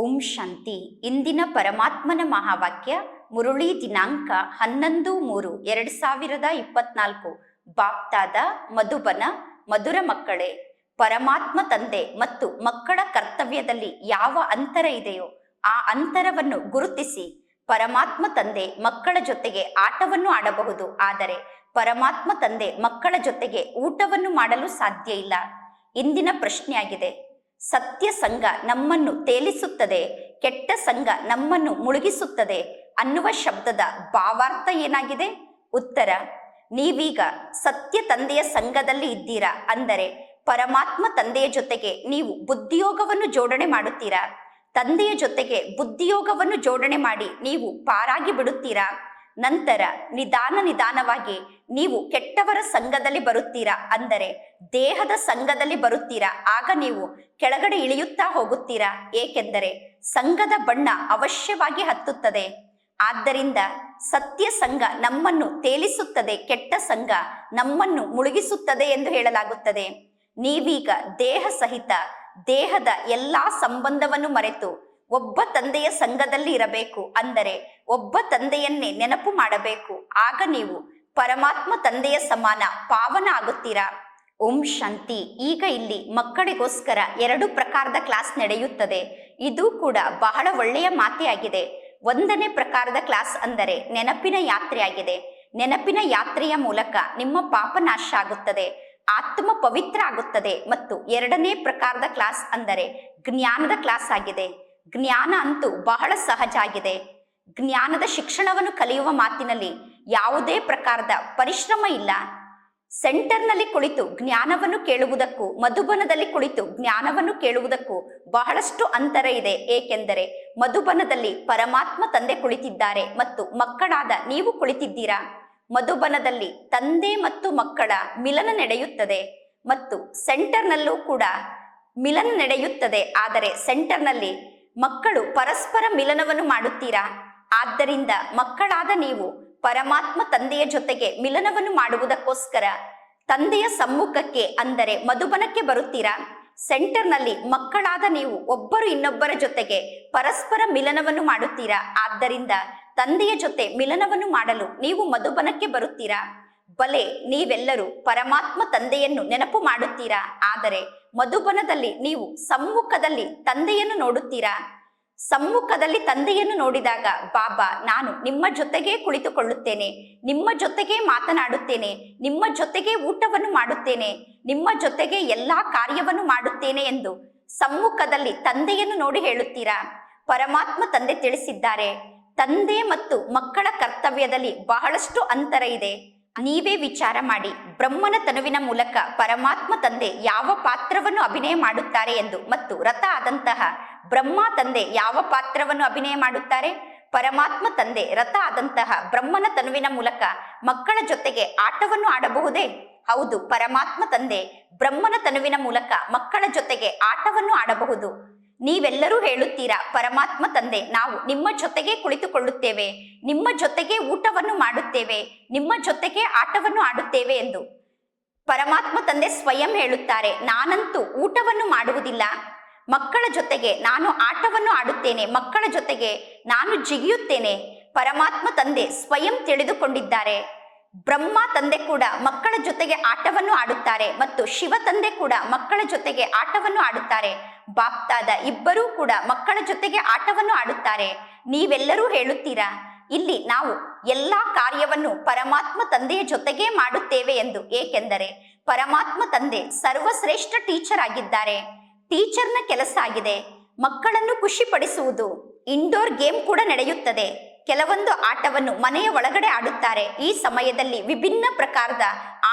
ಓಂ ಶಾಂತಿ. ಇಂದಿನ ಪರಮಾತ್ಮನ ಮಹಾವಾಕ್ಯ ಮುರುಳಿ ದಿನಾಂಕ ಹನ್ನೊಂದು ಮೂರು ಎರಡು ಸಾವಿರದ ಇಪ್ಪತ್ನಾಲ್ಕು. ಬಾಪ್ತಾದ, ಮಧುಬನ, ಮಧುರ ಮಕ್ಕಳೇ, ಪರಮಾತ್ಮ ತಂದೆ ಮತ್ತು ಮಕ್ಕಳ ಕರ್ತವ್ಯದಲ್ಲಿ ಯಾವ ಅಂತರ ಇದೆಯೋ ಆ ಅಂತರವನ್ನು ಗುರುತಿಸಿ. ಪರಮಾತ್ಮ ತಂದೆ ಮಕ್ಕಳ ಜೊತೆಗೆ ಆಟವನ್ನು ಆಡಬಹುದು, ಆದರೆ ಪರಮಾತ್ಮ ತಂದೆ ಮಕ್ಕಳ ಜೊತೆಗೆ ಊಟವನ್ನು ಮಾಡಲು ಸಾಧ್ಯ ಇಲ್ಲ. ಇಂದಿನ ಪ್ರಶ್ನೆಯಾಗಿದೆ ಸತ್ಯ ಸಂಘ ನಮ್ಮನ್ನು ತೇಲಿಸುತ್ತದೆ, ಕೆಟ್ಟ ಸಂಘ ನಮ್ಮನ್ನು ಮುಳುಗಿಸುತ್ತದೆ ಅನ್ನುವ ಶಬ್ದದ ಭಾವಾರ್ಥ ಏನಾಗಿದೆ? ಉತ್ತರ, ನೀವೀಗ ಸತ್ಯ ತಂದೆಯ ಸಂಘದಲ್ಲಿ ಇದ್ದೀರಾ? ಅಂದರೆ ಪರಮಾತ್ಮ ತಂದೆಯ ಜೊತೆಗೆ ನೀವು ಬುದ್ಧಿಯೋಗವನ್ನು ಜೋಡಣೆ ಮಾಡುತ್ತೀರಾ? ತಂದೆಯ ಜೊತೆಗೆ ಬುದ್ಧಿಯೋಗವನ್ನು ಜೋಡಣೆ ಮಾಡಿ ನೀವು ಪಾರಾಗಿ ಬಿಡುತ್ತೀರಾ? ನಂತರ ನಿಧಾನ ನಿಧಾನವಾಗಿ ನೀವು ಕೆಟ್ಟವರ ಸಂಘದಲ್ಲಿ ಬರುತ್ತೀರಾ ಅಂದರೆ ದೇಹದ ಸಂಘದಲ್ಲಿ ಬರುತ್ತೀರಾ? ಆಗ ನೀವು ಕೆಳಗಡೆ ಇಳಿಯುತ್ತಾ ಹೋಗುತ್ತೀರಾ? ಏಕೆಂದರೆ ಸಂಘದ ಬಣ್ಣ ಅವಶ್ಯವಾಗಿ ಹತ್ತುತ್ತದೆ. ಆದ್ದರಿಂದ ಸತ್ಯ ಸಂಘ ನಮ್ಮನ್ನು ತೇಲಿಸುತ್ತದೆ, ಕೆಟ್ಟ ಸಂಘ ನಮ್ಮನ್ನು ಮುಳುಗಿಸುತ್ತದೆ ಎಂದು ಹೇಳಲಾಗುತ್ತದೆ. ನೀವೀಗ ದೇಹ ಸಹಿತ ದೇಹದ ಎಲ್ಲಾ ಸಂಬಂಧವನ್ನು ಮರೆತು ಒಬ್ಬ ತಂದೆಯ ಸಂಘದಲ್ಲಿ ಇರಬೇಕು ಅಂದರೆ ಒಬ್ಬ ತಂದೆಯನ್ನೇ ನೆನಪು ಮಾಡಬೇಕು. ಆಗ ನೀವು ಪರಮಾತ್ಮ ತಂದೆಯ ಸಮಾನ ಪಾವನ ಆಗುತ್ತೀರಾ? ಓಂ ಶಾಂತಿ. ಈಗ ಇಲ್ಲಿ ಮಕ್ಕಳಿಗೋಸ್ಕರ ಎರಡು ಪ್ರಕಾರದ ಕ್ಲಾಸ್ ನಡೆಯುತ್ತದೆ. ಇದು ಕೂಡ ಬಹಳ ಒಳ್ಳೆಯ ಮಾತೆಯಾಗಿದೆ ಒಂದನೇ ಪ್ರಕಾರದ ಕ್ಲಾಸ್ ಅಂದರೆ ನೆನಪಿನ ಯಾತ್ರೆಯಾಗಿದೆ ನೆನಪಿನ ಯಾತ್ರೆಯ ಮೂಲಕ ನಿಮ್ಮ ಪಾಪ ನಾಶ ಆಗುತ್ತದೆ. ಆತ್ಮ ಪವಿತ್ರ ಆಗುತ್ತದೆ. ಮತ್ತು ಎರಡನೇ ಪ್ರಕಾರದ ಕ್ಲಾಸ್ ಅಂದರೆ ಜ್ಞಾನದ ಕ್ಲಾಸ್ ಆಗಿದೆ. ಜ್ಞಾನ ಅಂತೂ ಬಹಳ ಸಹಜ ಆಗಿದೆ. ಜ್ಞಾನದ ಶಿಕ್ಷಣವನ್ನು ಕಲಿಯುವ ಮಾತಿನಲ್ಲಿ ಯಾವುದೇ ಪ್ರಕಾರದ ಪರಿಶ್ರಮ ಇಲ್ಲ. ಸೆಂಟರ್ನಲ್ಲಿ ಕುಳಿತು ಜ್ಞಾನವನ್ನು ಕೇಳುವುದಕ್ಕೂ, ಮಧುಬನದಲ್ಲಿ ಕುಳಿತು ಜ್ಞಾನವನ್ನು ಕೇಳುವುದಕ್ಕೂ ಬಹಳಷ್ಟು ಅಂತರ ಇದೆ. ಏಕೆಂದರೆ ಮಧುಬನದಲ್ಲಿ ಪರಮಾತ್ಮ ತಂದೆ ಕುಳಿತಿದ್ದಾರೆ ಮತ್ತು ಮಕ್ಕಳಾದ ನೀವು ಕುಳಿತಿದ್ದೀರಾ? ಮಧುಬನದಲ್ಲಿ ತಂದೆ ಮತ್ತು ಮಕ್ಕಳ ಮಿಲನ ನಡೆಯುತ್ತದೆ ಮತ್ತು ಸೆಂಟರ್ನಲ್ಲೂ ಕೂಡ ಮಿಲನ ನಡೆಯುತ್ತದೆ. ಆದರೆ ಸೆಂಟರ್ನಲ್ಲಿ ಮಕ್ಕಳು ಪರಸ್ಪರ ಮಿಲನವನ್ನು ಮಾಡುತ್ತೀರಾ? ಆದ್ದರಿಂದ ಮಕ್ಕಳಾದ ನೀವು ಪರಮಾತ್ಮ ತಂದೆಯ ಜೊತೆಗೆ ಮಿಲನವನ್ನು ಮಾಡುವುದಕ್ಕೋಸ್ಕರ ತಂದೆಯ ಸಮ್ಮುಖಕ್ಕೆ ಅಂದರೆ ಮಧುಬನಕ್ಕೆ ಬರುತ್ತೀರಾ? ಸೆಂಟರ್ನಲ್ಲಿ ಮಕ್ಕಳಾದ ನೀವು ಒಬ್ಬರು ಇನ್ನೊಬ್ಬರ ಜೊತೆಗೆ ಪರಸ್ಪರ ಮಿಲನವನ್ನು ಮಾಡುತ್ತೀರಾ? ಆದ್ದರಿಂದ ತಂದೆಯ ಜೊತೆ ಮಿಲನವನ್ನು ಮಾಡಲು ನೀವು ಮಧುಬನಕ್ಕೆ ಬರುತ್ತೀರಾ? ಬಲೆ ನೀವೆಲ್ಲರೂ ಪರಮಾತ್ಮ ತಂದೆಯನ್ನು ನೆನಪು ಮಾಡುತ್ತೀರಾ? ಆದರೆ ಮಧುಬನದಲ್ಲಿ ನೀವು ಸಮ್ಮುಖದಲ್ಲಿ ತಂದೆಯನ್ನು ನೋಡುತ್ತೀರಾ? ಸಮ್ಮುಖದಲ್ಲಿ ತಂದೆಯನ್ನು ನೋಡಿದಾಗ, ಬಾಬಾ, ನಾನು ನಿಮ್ಮ ಜೊತೆಗೇ ಕುಳಿತುಕೊಳ್ಳುತ್ತೇನೆ, ನಿಮ್ಮ ಜೊತೆಗೇ ಮಾತನಾಡುತ್ತೇನೆ, ನಿಮ್ಮ ಜೊತೆಗೆ ಊಟವನ್ನು ಮಾಡುತ್ತೇನೆ, ನಿಮ್ಮ ಜೊತೆಗೆ ಎಲ್ಲಾ ಕಾರ್ಯವನ್ನು ಮಾಡುತ್ತೇನೆ ಎಂದು ಸಮ್ಮುಖದಲ್ಲಿ ತಂದೆಯನ್ನು ನೋಡಿ ಹೇಳುತ್ತೀರಾ? ಪರಮಾತ್ಮ ತಂದೆ ತಿಳಿಸಿದ್ದಾರೆ, ತಂದೆ ಮತ್ತು ಮಕ್ಕಳ ಕರ್ತವ್ಯದಲ್ಲಿ ಬಹಳಷ್ಟು ಅಂತರ ಇದೆ. ನೀವೇ ವಿಚಾರ ಮಾಡಿ ಬ್ರಹ್ಮನ ತನುವಿನ ಮೂಲಕ ಪರಮಾತ್ಮ ತಂದೆ ಯಾವ ಪಾತ್ರವನ್ನು ಅಭಿನಯ ಮಾಡುತ್ತಾರೆ ಎಂದು ಮತ್ತು ರಥ ಆದಂತಹ ಬ್ರಹ್ಮ ತಂದೆ ಯಾವ ಪಾತ್ರವನ್ನು ಅಭಿನಯ ಮಾಡುತ್ತಾರೆ? ಪರಮಾತ್ಮ ತಂದೆ ರಥ ಆದಂತಹ ಬ್ರಹ್ಮನ ತನುವಿನ ಮೂಲಕ ಮಕ್ಕಳ ಜೊತೆಗೆ ಆಟವನ್ನು ಆಡಬಹುದೇ? ಹೌದು, ಪರಮಾತ್ಮ ತಂದೆ ಬ್ರಹ್ಮನ ತನುವಿನ ಮೂಲಕ ಮಕ್ಕಳ ಜೊತೆಗೆ ಆಟವನ್ನು ಆಡಬಹುದು. ನೀವೆಲ್ಲರೂ ಹೇಳುತ್ತೀರಾ, ಪರಮಾತ್ಮ ತಂದೆ, ನಾವು ನಿಮ್ಮ ಜೊತೆಗೆ ಕುಳಿತುಕೊಳ್ಳುತ್ತೇವೆ, ನಿಮ್ಮ ಜೊತೆಗೆ ಊಟವನ್ನು ಮಾಡುತ್ತೇವೆ, ನಿಮ್ಮ ಜೊತೆಗೆ ಆಟವನ್ನು ಆಡುತ್ತೇವೆ ಎಂದು. ಪರಮಾತ್ಮ ತಂದೆ ಸ್ವಯಂ ಹೇಳುತ್ತಾರೆ, ನಾನಂತೂ ಊಟವನ್ನು ಮಾಡುವುದಿಲ್ಲ. ಮಕ್ಕಳ ಜೊತೆಗೆ ನಾನು ಆಟವನ್ನು ಆಡುತ್ತೇನೆ, ಮಕ್ಕಳ ಜೊತೆಗೆ ನಾನು ಜಿಗಿಯುತ್ತೇನೆ. ಪರಮಾತ್ಮ ತಂದೆ ಸ್ವಯಂ ತಿಳಿದುಕೊಂಡಿದ್ದಾರೆ. ಬ್ರಹ್ಮ ತಂದೆ ಕೂಡ ಮಕ್ಕಳ ಜೊತೆಗೆ ಆಟವನ್ನು ಆಡುತ್ತಾರೆ ಮತ್ತು ಶಿವ ತಂದೆ ಕೂಡ ಮಕ್ಕಳ ಜೊತೆಗೆ ಆಟವನ್ನು ಆಡುತ್ತಾರೆ. ಬಾಪ್ತಾದ ಇಬ್ಬರೂ ಕೂಡ ಮಕ್ಕಳ ಜೊತೆಗೆ ಆಟವನ್ನು ಆಡುತ್ತಾರೆ. ನೀವೆಲ್ಲರೂ ಹೇಳುತ್ತೀರಾ? ಇಲ್ಲಿ ನಾವು ಎಲ್ಲ ಕಾರ್ಯವನ್ನು ಪರಮಾತ್ಮ ತಂದೆಯ ಜೊತೆಗೆ ಮಾಡುತ್ತೇವೆ ಎಂದು ಏಕೆಂದರೆ ಪರಮಾತ್ಮ ತಂದೆ ಸರ್ವಶ್ರೇಷ್ಠ ಟೀಚರ್ ಆಗಿದ್ದಾರೆ. ಟೀಚರ್ನ ಕೆಲಸ ಆಗಿದೆ. ಮಕ್ಕಳನ್ನು ಖುಷಿಪಡಿಸುವುದು ಇಂಡೋರ್ ಗೇಮ್ ಕೂಡ ನಡೆಯುತ್ತದೆ. ಕೆಲವೊಂದು ಆಟವನ್ನು ಮನೆಯ ಒಳಗಡೆ ಆಡುತ್ತಾರೆ. ಈ ಸಮಯದಲ್ಲಿ ವಿಭಿನ್ನ ಪ್ರಕಾರದ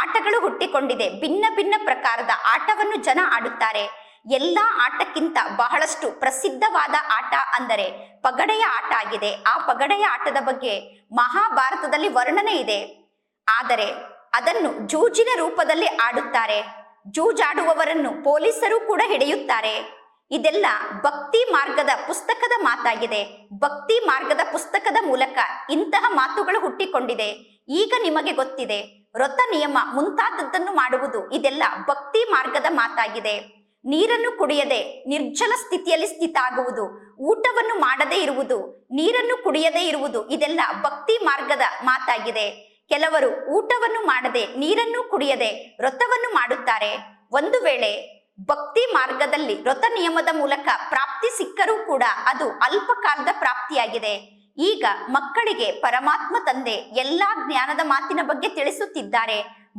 ಆಟಗಳು ಹುಟ್ಟಿಕೊಂಡಿದೆ. ಭಿನ್ನ ಭಿನ್ನ ಪ್ರಕಾರದ ಆಟವನ್ನು ಜನ ಆಡುತ್ತಾರೆ. ಎಲ್ಲಾ ಆಟಕ್ಕಿಂತ ಬಹಳಷ್ಟು ಪ್ರಸಿದ್ಧವಾದ ಆಟ ಅಂದರೆ ಪಗಡೆಯ ಆಟ ಆಗಿದೆ. ಆ ಪಗಡೆಯ ಆಟದ ಬಗ್ಗೆ ಮಹಾಭಾರತದಲ್ಲಿ ವರ್ಣನೆ ಇದೆ. ಆದರೆ ಅದನ್ನು ಜೂಜಿನ ರೂಪದಲ್ಲಿ ಆಡುತ್ತಾರೆ. ಜೂಜಾಡುವವರನ್ನು ಪೊಲೀಸರು ಕೂಡ ಹಿಡಿಯುತ್ತಾರೆ. ಇದೆಲ್ಲ ಭಕ್ತಿ ಮಾರ್ಗದ ಪುಸ್ತಕದ ಮಾತಾಗಿದೆ. ಭಕ್ತಿ ಮಾರ್ಗದ ಪುಸ್ತಕದ ಮೂಲಕ ಇಂತಹ ಮಾತುಗಳು ಹುಟ್ಟಿಕೊಂಡಿದೆ. ಈಗ ನಿಮಗೆ ಗೊತ್ತಿದೆ. ವ್ರತ ನಿಯಮ ಮುಂತಾದದ್ದನ್ನು ಮಾಡುವುದು ಇದೆಲ್ಲ ಭಕ್ತಿ ಮಾರ್ಗದ ಮಾತಾಗಿದೆ. ನೀರನ್ನು ಕುಡಿಯದೆ ನಿರ್ಜಲ ಸ್ಥಿತಿಯಲ್ಲಿ ಸ್ಥಿತ ಆಗುವುದು ಊಟವನ್ನು ಮಾಡದೇ ಇರುವುದು, ನೀರನ್ನು ಕುಡಿಯದೇ ಇರುವುದು ಇದೆಲ್ಲ ಭಕ್ತಿ ಮಾರ್ಗದ ಮಾತಾಗಿದೆ. ಕೆಲವರು ಊಟವನ್ನು ಮಾಡದೆ ನೀರನ್ನು ಕುಡಿಯದೆ ವ್ರತವನ್ನು ಮಾಡುತ್ತಾರೆ. ಒಂದು ವೇಳೆ ಭಕ್ತಿ ಮಾರ್ಗದಲ್ಲಿ ವ್ರತ ನಿಯಮದ ಮೂಲಕ ಪ್ರಾಪ್ತಿ ಸಿಕ್ಕರೂ ಕೂಡ ಅದು ಅಲ್ಪಕಾಲದ ಪ್ರಾಪ್ತಿಯಾಗಿದೆ. ಈಗ ಮಕ್ಕಳಿಗೆ ಪರಮಾತ್ಮ ತಂದೆ ಎಲ್ಲಾ ಜ್ಞಾನದ ಮಾತಿನ ಬಗ್ಗೆ ತಿಳಿಸುತ್ತಿದ್ದಾರೆ.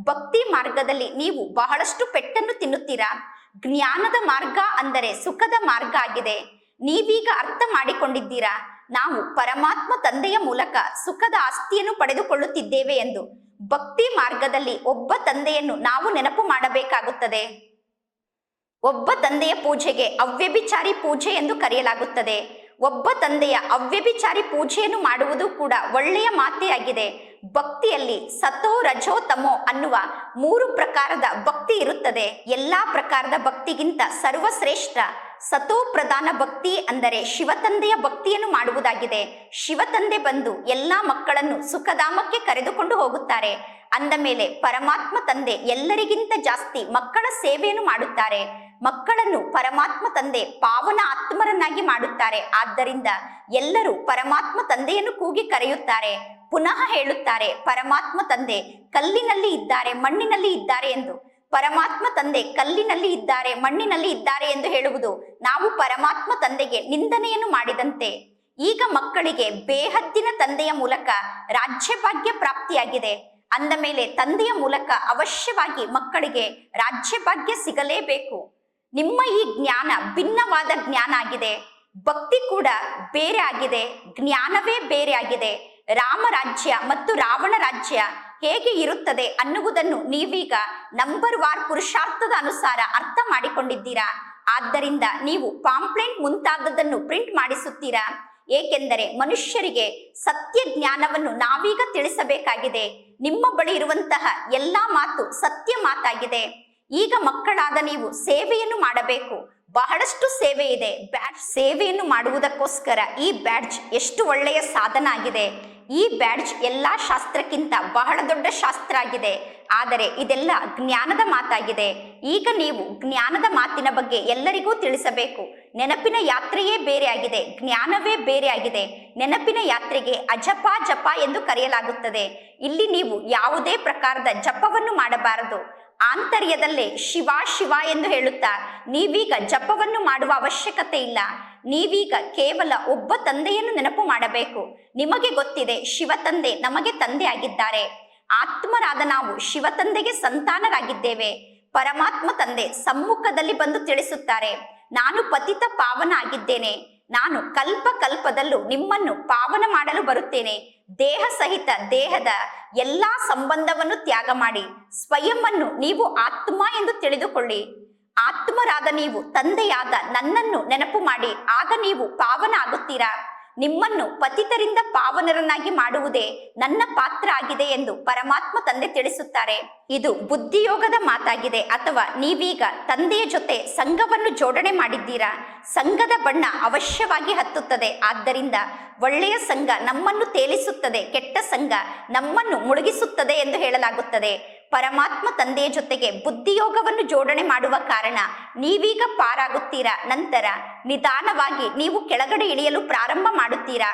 ಭಕ್ತಿ ಮಾರ್ಗದಲ್ಲಿ ನೀವು ಬಹಳಷ್ಟು ಪೆಟ್ಟನ್ನು ತಿನ್ನುತ್ತೀರಾ? ಜ್ಞಾನದ ಮಾರ್ಗ ಅಂದರೆ ಸುಖದ ಮಾರ್ಗ ಆಗಿದೆ. ನೀವೀಗ ಅರ್ಥ ಮಾಡಿಕೊಂಡಿದ್ದೀರಾ? ನಾವು ಪರಮಾತ್ಮ ತಂದೆಯ ಮೂಲಕ ಸುಖದ ಆಸ್ತಿಯನ್ನು ಪಡೆದುಕೊಳ್ಳುತ್ತಿದ್ದೇವೆ ಎಂದು. ಭಕ್ತಿ ಮಾರ್ಗದಲ್ಲಿ ಒಬ್ಬ ತಂದೆಯನ್ನು ನಾವು ನೆನಪು ಮಾಡಬೇಕಾಗುತ್ತದೆ. ಒಬ್ಬ ತಂದೆಯ ಪೂಜೆಗೆ ಅವ್ಯಭಿಚಾರಿ ಪೂಜೆ ಎಂದು ಕರೆಯಲಾಗುತ್ತದೆ. ಒಬ್ಬ ತಂದೆಯ ಅವ್ಯಭಿಚಾರಿ ಪೂಜೆಯನ್ನು ಮಾಡುವುದು ಕೂಡ ಒಳ್ಳೆಯ ಮಾತೇ ಆಗಿದೆ ಭಕ್ತಿಯಲ್ಲಿ ಸತೋ ರಜೋ ತಮೋ ಅನ್ನುವ ಮೂರು ಪ್ರಕಾರದ ಭಕ್ತಿ ಇರುತ್ತದೆ. ಎಲ್ಲಾ ಪ್ರಕಾರದ ಭಕ್ತಿಗಿಂತ ಸರ್ವಶ್ರೇಷ್ಠ. ಸತೋ ಪ್ರಧಾನ ಭಕ್ತಿ ಅಂದರೆ ಶಿವತಂದೆಯ ಭಕ್ತಿಯನ್ನು ಮಾಡುವುದಾಗಿದೆ. ಶಿವತಂದೆ ಬಂದು ಎಲ್ಲ ಮಕ್ಕಳನ್ನು ಸುಖಧಾಮಕ್ಕೆ ಕರೆದುಕೊಂಡು ಹೋಗುತ್ತಾರೆ. ಅಂದ ಮೇಲೆ ಪರಮಾತ್ಮ ತಂದೆ ಎಲ್ಲರಿಗಿಂತ ಜಾಸ್ತಿ ಮಕ್ಕಳ ಸೇವೆಯನ್ನು ಮಾಡುತ್ತಾರೆ. ಮಕ್ಕಳನ್ನು ಪರಮಾತ್ಮ ತಂದೆ ಪಾವನ ಆತ್ಮರನ್ನಾಗಿ ಮಾಡುತ್ತಾರೆ. ಆದ್ದರಿಂದ ಎಲ್ಲರೂ ಪರಮಾತ್ಮ ತಂದೆಯನ್ನು ಕೂಗಿ ಕರೆಯುತ್ತಾರೆ. ಪುನಃ ಹೇಳುತ್ತಾರೆ, ಪರಮಾತ್ಮ ತಂದೆ ಕಲ್ಲಿನಲ್ಲಿ ಇದ್ದಾರೆ, ಮಣ್ಣಿನಲ್ಲಿ ಇದ್ದಾರೆ ಎಂದು. ಪರಮಾತ್ಮ ತಂದೆ ಕಲ್ಲಿನಲ್ಲಿ ಇದ್ದಾರೆ, ಮಣ್ಣಿನಲ್ಲಿ ಇದ್ದಾರೆ ಎಂದು ಹೇಳುವುದು ನಾವು ಪರಮಾತ್ಮ ತಂದೆಗೆ ನಿಂದನೆಯನ್ನು ಮಾಡಿದಂತೆ. ಈಗ ಮಕ್ಕಳಿಗೆ ಬೇಹದ್ದಿನ ತಂದೆಯ ಮೂಲಕ ರಾಜ್ಯಭಾಗ್ಯ ಪ್ರಾಪ್ತಿಯಾಗಿದೆ. ಅಂದ ಮೇಲೆ ತಂದೆಯ ಮೂಲಕ ಅವಶ್ಯವಾಗಿ ಮಕ್ಕಳಿಗೆ ರಾಜ್ಯಭಾಗ್ಯ ಸಿಗಲೇಬೇಕು. ನಿಮ್ಮ ಈ ಜ್ಞಾನ ಭಿನ್ನವಾದ ಜ್ಞಾನ ಆಗಿದೆ. ಭಕ್ತಿ ಕೂಡ ಬೇರೆ ಆಗಿದೆ. ಜ್ಞಾನವೇ ಬೇರೆ ಆಗಿದೆ. ರಾಮ ರಾಜ್ಯ ಮತ್ತು ರಾವಣ ರಾಜ್ಯ ಹೇಗೆ ಇರುತ್ತದೆ ಅನ್ನುವುದನ್ನು ನೀವೀಗ ನಂಬರ್ ವಾರ್ ಪುರುಷಾರ್ಥದ ಅನುಸಾರ ಅರ್ಥ ಮಾಡಿಕೊಂಡಿದ್ದೀರಾ? ಆದ್ದರಿಂದ ನೀವು ಪಾಂಪ್ಲೆಂಟ್ ಮುಂತಾದದನ್ನು ಪ್ರಿಂಟ್ ಮಾಡಿಸುತ್ತೀರಾ? ಏಕೆಂದರೆ ಮನುಷ್ಯರಿಗೆ ಸತ್ಯ ಜ್ಞಾನವನ್ನು ನಾವೀಗ ತಿಳಿಸಬೇಕಾಗಿದೆ. ನಿಮ್ಮ ಬಳಿ ಇರುವಂತಹ ಎಲ್ಲಾ ಮಾತು ಸತ್ಯ ಮಾತಾಗಿದೆ. ಈಗ ಮಕ್ಕಳಾದ ನೀವು ಸೇವೆಯನ್ನು ಮಾಡಬೇಕು. ಬಹಳಷ್ಟು ಸೇವೆ ಇದೆ. ಬ್ಯಾಡ್ಜ್ ಸೇವೆಯನ್ನು ಮಾಡುವುದಕ್ಕೋಸ್ಕರ ಈ ಬ್ಯಾಡ್ಜ್ ಎಷ್ಟು ಒಳ್ಳೆಯ ಸಾಧನ ಆಗಿದೆ. ಈ ಬ್ಯಾಡ್ಜ್ ಎಲ್ಲ ಶಾಸ್ತ್ರಕ್ಕಿಂತ ಬಹಳ ದೊಡ್ಡ ಶಾಸ್ತ್ರ ಆಗಿದೆ. ಆದರೆ ಇದೆಲ್ಲ ಜ್ಞಾನದ ಮಾತಾಗಿದೆ. ಈಗ ನೀವು ಜ್ಞಾನದ ಮಾತಿನ ಬಗ್ಗೆ ಎಲ್ಲರಿಗೂ ತಿಳಿಸಬೇಕು. ನೆನಪಿನ ಯಾತ್ರೆಯೇ ಬೇರೆ ಆಗಿದೆ. ಜ್ಞಾನವೇ ಬೇರೆ ಆಗಿದೆ. ನೆನಪಿನ ಯಾತ್ರೆಗೆ ಅಜಪ ಜಪ ಎಂದು ಕರೆಯಲಾಗುತ್ತದೆ. ಇಲ್ಲಿ ನೀವು ಯಾವುದೇ ಪ್ರಕಾರದ ಜಪವನ್ನು ಮಾಡಬಾರದು. ಆಂತರ್ಯದಲ್ಲೇ ಶಿವ ಶಿವ ಎಂದು ಹೇಳುತ್ತಾ, ನೀವೀಗ ಜಪವನ್ನು ಮಾಡುವ ಅವಶ್ಯಕತೆ ಇಲ್ಲ. ನೀವೀಗ ಕೇವಲ ಒಬ್ಬ ತಂದೆಯನ್ನು ನೆನಪು ಮಾಡಬೇಕು. ನಿಮಗೆ ಗೊತ್ತಿದೆ, ಶಿವ ತಂದೆ ನಮಗೆ ತಂದೆ ಆಗಿದ್ದಾರೆ ಆತ್ಮರಾದ ನಾವು ಶಿವ ತಂದೆಗೆ ಸಂತಾನರಾಗಿದ್ದೇವೆ. ಪರಮಾತ್ಮ ತಂದೆ ಸಮ್ಮುಖದಲ್ಲಿ ಬಂದು ತಿಳಿಸುತ್ತಾರೆ, ನಾನು ಪತಿತ ಪಾವನ ಆಗಿದ್ದೇನೆ. ನಾನು ಕಲ್ಪ ಕಲ್ಪದಲ್ಲೂ ನಿಮ್ಮನ್ನು ಪಾವನ ಮಾಡಲು ಬರುತ್ತೇನೆ. ದೇಹ ಸಹಿತ ದೇಹದ ಎಲ್ಲಾ ಸಂಬಂಧವನ್ನು ತ್ಯಾಗ ಮಾಡಿ ಸ್ವಯಂವನ್ನು ನೀವು ಆತ್ಮ ಎಂದು ತಿಳಿದುಕೊಳ್ಳಿ. ಆತ್ಮರಾದ ನೀವು ತಂದೆಯಾದ ನನ್ನನ್ನು ನೆನಪು ಮಾಡಿ, ಆಗ ನೀವು ಪಾವನ ಆಗುತ್ತೀರಾ? ನಿಮ್ಮನ್ನು ಪತಿತರಿಂದ ಪಾವನರನ್ನಾಗಿ ಮಾಡುವುದೇ ನನ್ನ ಪಾತ್ರ ಆಗಿದೆ ಎಂದು ಪರಮಾತ್ಮ ತಂದೆ ತಿಳಿಸುತ್ತಾರೆ. ಇದು ಬುದ್ಧಿಯೋಗದ ಮಾತಾಗಿದೆ ಅಥವಾ ನೀವೀಗ ತಂದೆಯ ಜೊತೆ ಸಂಘವನ್ನು ಜೋಡಣೆ ಮಾಡಿದ್ದೀರಾ? ಸಂಘದ ಬಣ್ಣ ಅವಶ್ಯವಾಗಿ ಹತ್ತುತ್ತದೆ. ಆದ್ದರಿಂದ ಒಳ್ಳೆಯ ಸಂಘ ನಮ್ಮನ್ನು ತೇಲಿಸುತ್ತದೆ, ಕೆಟ್ಟ ಸಂಘ ನಮ್ಮನ್ನು ಮುಳುಗಿಸುತ್ತದೆ ಎಂದು ಹೇಳಲಾಗುತ್ತದೆ. ಪರಮಾತ್ಮ ತಂದೆಯ ಜೊತೆಗೆ ಬುದ್ಧಿಯೋಗವನ್ನು ಜೋಡಣೆ ಮಾಡುವ ಕಾರಣ ನೀವೀಗ ಪಾರಾಗುತ್ತೀರಾ? ನಂತರ ನಿಧಾನವಾಗಿ ನೀವು ಕೆಳಗಡೆ ಇಳಿಯಲು ಪ್ರಾರಂಭ ಮಾಡುತ್ತೀರಾ?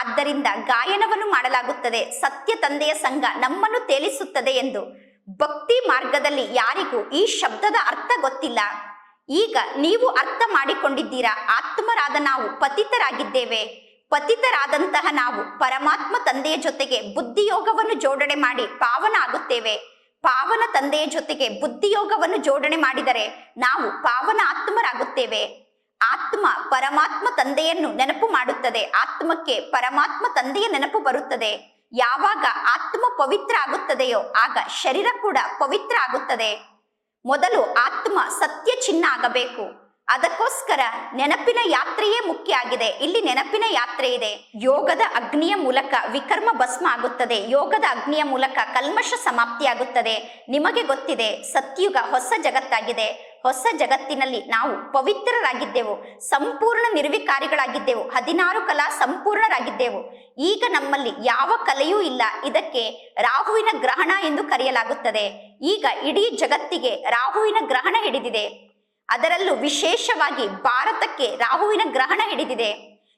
ಆದ್ದರಿಂದ ಗಾಯನವನ್ನು ಮಾಡಲಾಗುತ್ತದೆ. ಸತ್ಯ ತಂದೆಯ ಸಂಘ ನಮ್ಮನ್ನು ತೇಲಿಸುತ್ತದೆ ಎಂದು. ಭಕ್ತಿ ಮಾರ್ಗದಲ್ಲಿ ಯಾರಿಗೂ ಈ ಶಬ್ದದ ಅರ್ಥ ಗೊತ್ತಿಲ್ಲ. ಈಗ ನೀವು ಅರ್ಥ ಮಾಡಿಕೊಂಡಿದ್ದೀರಾ? ಆತ್ಮರಾದ ನಾವು ಪತಿತರಾಗಿದ್ದೇವೆ. ಪತಿತರಾದಂತಹ ನಾವು ಪರಮಾತ್ಮ ತಂದೆಯ ಜೊತೆಗೆ ಬುದ್ಧಿಯೋಗವನ್ನು ಜೋಡಣೆ ಮಾಡಿ ಪಾವನ ಆಗುತ್ತೇವೆ. ಪಾವನ ತಂದೆಯ ಜೊತೆಗೆ ಬುದ್ಧಿಯೋಗವನ್ನು ಜೋಡಣೆ ಮಾಡಿದರೆ ನಾವು ಪಾವನ ಆತ್ಮರಾಗುತ್ತೇವೆ. ಆತ್ಮ ಪರಮಾತ್ಮ ತಂದೆಯನ್ನು ನೆನಪು ಮಾಡುತ್ತದೆ. ಆತ್ಮಕ್ಕೆ ಪರಮಾತ್ಮ ತಂದೆಯ ನೆನಪು ಬರುತ್ತದೆ. ಯಾವಾಗ ಆತ್ಮ ಪವಿತ್ರ ಆಗುತ್ತದೆಯೋ ಆಗ ಶರೀರ ಕೂಡ ಪವಿತ್ರ ಆಗುತ್ತದೆ. ಮೊದಲು ಆತ್ಮ ಸತ್ಯ ಚಿನ್ನ ಆಗಬೇಕು. ಅದಕ್ಕೋಸ್ಕರ ನೆನಪಿನ ಯಾತ್ರೆಯೇ ಮುಖ್ಯ ಆಗಿದೆ. ಇಲ್ಲಿ ನೆನಪಿನ ಯಾತ್ರೆ ಇದೆ. ಯೋಗದ ಅಗ್ನಿಯ ಮೂಲಕ ವಿಕರ್ಮ ಭಸ್ಮ ಆಗುತ್ತದೆ. ಯೋಗದ ಅಗ್ನಿಯ ಮೂಲಕ ಕಲ್ಮಶ ಸಮಾಪ್ತಿಯಾಗುತ್ತದೆ. ನಿಮಗೆ ಗೊತ್ತಿದೆ, ಸತ್ಯುಗ ಹೊಸ ಜಗತ್ತಾಗಿದೆ. ಹೊಸ ಜಗತ್ತಿನಲ್ಲಿ ನಾವು ಪವಿತ್ರರಾಗಿದ್ದೆವು. ಸಂಪೂರ್ಣ ನಿರ್ವಿಕಾರಿಗಳಾಗಿದ್ದೆವು. ಹದಿನಾರು ಕಲಾ ಸಂಪೂರ್ಣರಾಗಿದ್ದೆವು. ಈಗ ನಮ್ಮಲ್ಲಿ ಯಾವ ಕಲೆಯೂ ಇಲ್ಲ. ಇದಕ್ಕೆ ರಾಹುವಿನ ಗ್ರಹಣ ಎಂದು ಕರೆಯಲಾಗುತ್ತದೆ. ಈಗ ಇಡೀ ಜಗತ್ತಿಗೆ ರಾಹುವಿನ ಗ್ರಹಣ ಹಿಡಿದಿದೆ. ಅದರಲ್ಲೂ ವಿಶೇಷವಾಗಿ ಭಾರತಕ್ಕೆ ರಾಹುವಿನ ಗ್ರಹಣ ಹಿಡಿದಿದೆ.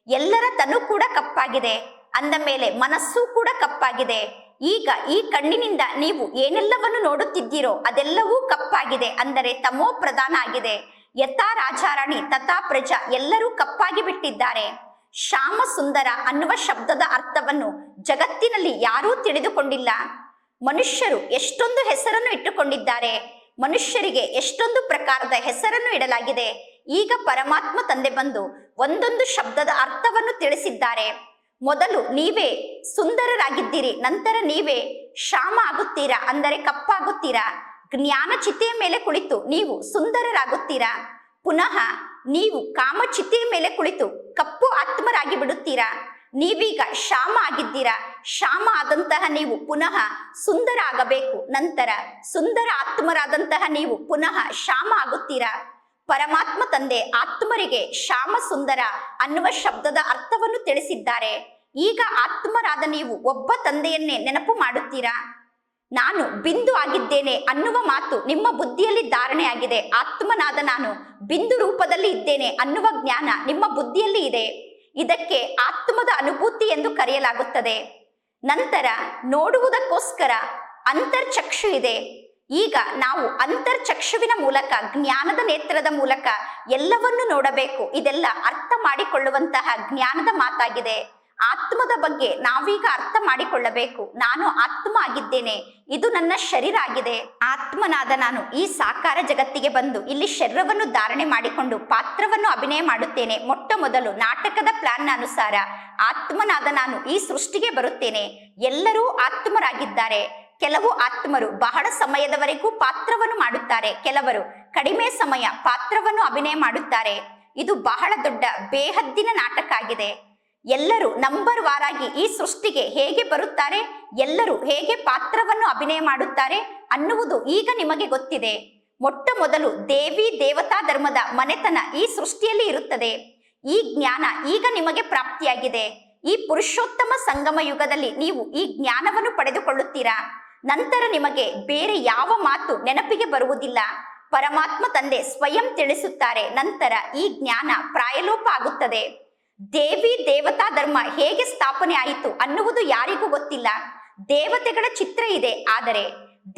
ಎಲ್ಲರ ತನು ಕೂಡ ಕಪ್ಪಾಗಿದೆ. ಅಂದ ಮೇಲೆ ಮನಸ್ಸು ಕೂಡ ಕಪ್ಪಾಗಿದೆ. ಈಗ ಈ ಕಣ್ಣಿನಿಂದ ನೀವು ಏನೆಲ್ಲವನ್ನು ನೋಡುತ್ತಿದ್ದೀರೋ ಅದೆಲ್ಲವೂ ಕಪ್ಪಾಗಿದೆ ಅಂದರೆ ತಮೋ ಪ್ರಧಾನ ಆಗಿದೆ. ಯಥಾ ರಾಜಾರಾಣಿ ತಥಾ ಪ್ರಜಾ ಎಲ್ಲರೂ ಕಪ್ಪಾಗಿ ಬಿಟ್ಟಿದ್ದಾರೆ. ಶ್ಯಾಮ ಸುಂದರ ಅನ್ನುವ ಶಬ್ದದ ಅರ್ಥವನ್ನು ಜಗತ್ತಿನಲ್ಲಿ ಯಾರೂ ತಿಳಿದುಕೊಂಡಿಲ್ಲ. ಮನುಷ್ಯರು ಎಷ್ಟೊಂದು ಹೆಸರನ್ನು ಇಟ್ಟುಕೊಂಡಿದ್ದಾರೆ. ಮನುಷ್ಯರಿಗೆ ಎಷ್ಟೊಂದು ಪ್ರಕಾರದ ಹೆಸರನ್ನು ಇಡಲಾಗಿದೆ. ಈಗ ಪರಮಾತ್ಮ ತಂದೆ ಬಂದು ಒಂದೊಂದು ಶಬ್ದದ ಅರ್ಥವನ್ನು ತಿಳಿಸಿದ್ದಾರೆ. ಮೊದಲು ನೀವೇ ಸುಂದರರಾಗಿದ್ದೀರಿ, ನಂತರ ನೀವೇ ಶ್ಯಾಮ ಆಗುತ್ತೀರಾ, ಅಂದರೆ ಕಪ್ಪಾಗುತ್ತೀರಾ? ಜ್ಞಾನ ಚಿತೆಯ ಮೇಲೆ ಕುಳಿತು ನೀವು ಸುಂದರರಾಗುತ್ತೀರಾ? ಪುನಃ ನೀವು ಕಾಮಚಿತೆಯ ಮೇಲೆ ಕುಳಿತು ಕಪ್ಪು ಆತ್ಮರಾಗಿ ಬಿಡುತ್ತೀರಾ ನೀವೀಗ ಶ್ಯಾಮ ಆಗಿದ್ದೀರಾ? ಶ್ಯಾಮ ಆದಂತಹ ನೀವು ಪುನಃ ಸುಂದರ ಆಗಬೇಕು ನಂತರ ಸುಂದರ ಆತ್ಮರಾದಂತಹ ನೀವು ಪುನಃ ಶ್ಯಾಮ ಆಗುತ್ತೀರಾ? ಪರಮಾತ್ಮ ತಂದೆ ಆತ್ಮರಿಗೆ ಶ್ಯಾಮ ಸುಂದರ ಅನ್ನುವ ಶಬ್ದದ ಅರ್ಥವನ್ನು ತಿಳಿಸಿದ್ದಾರೆ. ಈಗ ಆತ್ಮರಾದ ನೀವು ಒಬ್ಬ ತಂದೆಯನ್ನೇ ನೆನಪು ಮಾಡುತ್ತೀರಾ? ನಾನು ಬಿಂದು ಆಗಿದ್ದೇನೆ ಅನ್ನುವ ಮಾತು ನಿಮ್ಮ ಬುದ್ಧಿಯಲ್ಲಿ ಧಾರಣೆಯಾಗಿದೆ ಆತ್ಮನಾದ ನಾನು ಬಿಂದು ರೂಪದಲ್ಲಿ ಇದ್ದೇನೆ ಅನ್ನುವ ಜ್ಞಾನ ನಿಮ್ಮ ಬುದ್ಧಿಯಲ್ಲಿ ಇದೆ. ಇದಕ್ಕೆ ಆತ್ಮದ ಅನುಭೂತಿ ಎಂದು ಕರೆಯಲಾಗುತ್ತದೆ. ನಂತರ ನೋಡುವುದಕ್ಕೋಸ್ಕರ ಅಂತರ್ಚಕ್ಷು ಇದೆ. ಈಗ ನಾವು ಅಂತರ್ಚಕ್ಷುವಿನ ಮೂಲಕ, ಜ್ಞಾನದ ನೇತ್ರದ ಮೂಲಕ ಎಲ್ಲವನ್ನು ನೋಡಬೇಕು. ಇದೆಲ್ಲ ಅರ್ಥ ಮಾಡಿಕೊಳ್ಳುವಂತಹ ಜ್ಞಾನದ ಮಾತಾಗಿದೆ. ಆತ್ಮದ ಬಗ್ಗೆ ನಾವೀಗ ಅರ್ಥ ಮಾಡಿಕೊಳ್ಳಬೇಕು. ನಾನು ಆತ್ಮ ಆಗಿದ್ದೇನೆ. ಇದು ನನ್ನ ಶರೀರ ಆಗಿದೆ. ಆತ್ಮನಾದ ನಾನು ಈ ಸಾಕಾರ ಜಗತ್ತಿಗೆ ಬಂದು ಇಲ್ಲಿ ಶರೀರವನ್ನು ಧಾರಣೆ ಮಾಡಿಕೊಂಡು ಪಾತ್ರವನ್ನು ಅಭಿನಯ ಮಾಡುತ್ತೇನೆ. ಮೊಟ್ಟ ಮೊದಲು ನಾಟಕದ ಪ್ಲಾನ್ ಅನುಸಾರ ಆತ್ಮನಾದ ನಾನು ಈ ಸೃಷ್ಟಿಗೆ ಬರುತ್ತೇನೆ. ಎಲ್ಲರೂ ಆತ್ಮರಾಗಿದ್ದಾರೆ. ಕೆಲವು ಆತ್ಮರು ಬಹಳ ಸಮಯದವರೆಗೂ ಪಾತ್ರವನ್ನು ಮಾಡುತ್ತಾರೆ. ಕೆಲವರು ಕಡಿಮೆ ಸಮಯ ಪಾತ್ರವನ್ನು ಅಭಿನಯ ಮಾಡುತ್ತಾರೆ. ಇದು ಬಹಳ ದೊಡ್ಡ ಬೇಹದ್ದಿನ ನಾಟಕ ಆಗಿದೆ. ಎಲ್ಲರೂ ನಂಬರ್ ವಾರಾಗಿ ಈ ಸೃಷ್ಟಿಗೆ ಹೇಗೆ ಬರುತ್ತಾರೆ, ಎಲ್ಲರೂ ಹೇಗೆ ಪಾತ್ರವನ್ನು ಅಭಿನಯ ಮಾಡುತ್ತಾರೆ ಅನ್ನುವುದು ಈಗ ನಿಮಗೆ ಗೊತ್ತಿದೆ. ಮೊಟ್ಟ ಮೊದಲು ದೇವಿ ದೇವತಾ ಧರ್ಮದ ಮನೆತನ ಈ ಸೃಷ್ಟಿಯಲ್ಲಿ ಇರುತ್ತದೆ. ಈ ಜ್ಞಾನ ಈಗ ನಿಮಗೆ ಪ್ರಾಪ್ತಿಯಾಗಿದೆ. ಈ ಪುರುಷೋತ್ತಮ ಸಂಗಮ ಯುಗದಲ್ಲಿ ನೀವು ಈ ಜ್ಞಾನವನ್ನು ಪಡೆದುಕೊಳ್ಳುತ್ತೀರಾ? ನಂತರ ನಿಮಗೆ ಬೇರೆ ಯಾವ ಮಾತು ನೆನಪಿಗೆ ಬರುವುದಿಲ್ಲ. ಪರಮಾತ್ಮ ತಂದೆ ಸ್ವಯಂ ತಿಳಿಸುತ್ತಾರೆ, ನಂತರ ಈ ಜ್ಞಾನ ಪ್ರಾಯಲೋಪ ಆಗುತ್ತದೆ. ದೇವಿ ದೇವತಾ ಧರ್ಮ ಹೇಗೆ ಸ್ಥಾಪನೆ ಆಯಿತು ಅನ್ನುವುದು ಯಾರಿಗೂ ಗೊತ್ತಿಲ್ಲ. ದೇವತೆಗಳ ಚಿತ್ರ ಇದೆ, ಆದರೆ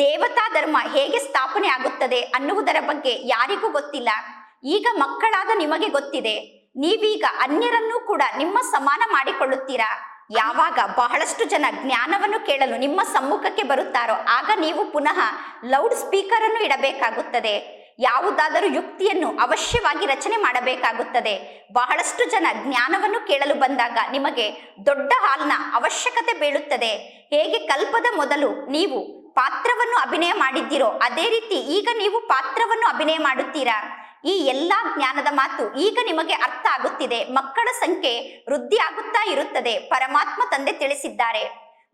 ದೇವತಾ ಧರ್ಮ ಹೇಗೆ ಸ್ಥಾಪನೆ ಆಗುತ್ತದೆ ಅನ್ನುವುದರ ಬಗ್ಗೆ ಯಾರಿಗೂ ಗೊತ್ತಿಲ್ಲ. ಈಗ ಮಕ್ಕಳಾದ ನಿಮಗೆ ಗೊತ್ತಿದೆ, ನೀವೀಗ ಅನ್ಯರನ್ನೂ ಕೂಡ ನಿಮ್ಮ ಸಮಾನ ಮಾಡಿಕೊಳ್ಳುತ್ತೀರಾ? ಯಾವಾಗ ಬಹಳಷ್ಟು ಜನ ಜ್ಞಾನವನ್ನು ಕೇಳಲು ನಿಮ್ಮ ಸಮ್ಮುಖಕ್ಕೆ ಬರುತ್ತಾರೋ, ಆಗ ನೀವು ಪುನಃ ಲೌಡ್ ಸ್ಪೀಕರ್ ಅನ್ನು ಇಡಬೇಕಾಗುತ್ತದೆ. ಯಾವುದಾದರೂ ಯುಕ್ತಿಯನ್ನು ಅವಶ್ಯವಾಗಿ ರಚನೆ ಮಾಡಬೇಕಾಗುತ್ತದೆ. ಬಹಳಷ್ಟು ಜನ ಜ್ಞಾನವನ್ನು ಕೇಳಲು ಬಂದಾಗ ನಿಮಗೆ ದೊಡ್ಡ ಹಾಲ್ನ ಅವಶ್ಯಕತೆ ಬೀಳುತ್ತದೆ. ಹೇಗೆ ಕಲ್ಪದ ಮೊದಲು ನೀವು ಪಾತ್ರವನ್ನು ಅಭಿನಯ ಮಾಡಿದ್ದೀರೋ ಅದೇ ರೀತಿ ಈಗ ನೀವು ಪಾತ್ರವನ್ನು ಅಭಿನಯ ಮಾಡುತ್ತೀರಾ? ಈ ಎಲ್ಲಾ ಜ್ಞಾನದ ಮಾತು ಈಗ ನಿಮಗೆ ಅರ್ಥ ಆಗುತ್ತಿದೆ. ಮಕ್ಕಳ ಸಂಖ್ಯೆ ವೃದ್ಧಿ ಆಗುತ್ತಾ ಇರುತ್ತದೆ, ಪರಮಾತ್ಮ ತಂದೆ ತಿಳಿಸಿದ್ದಾರೆ.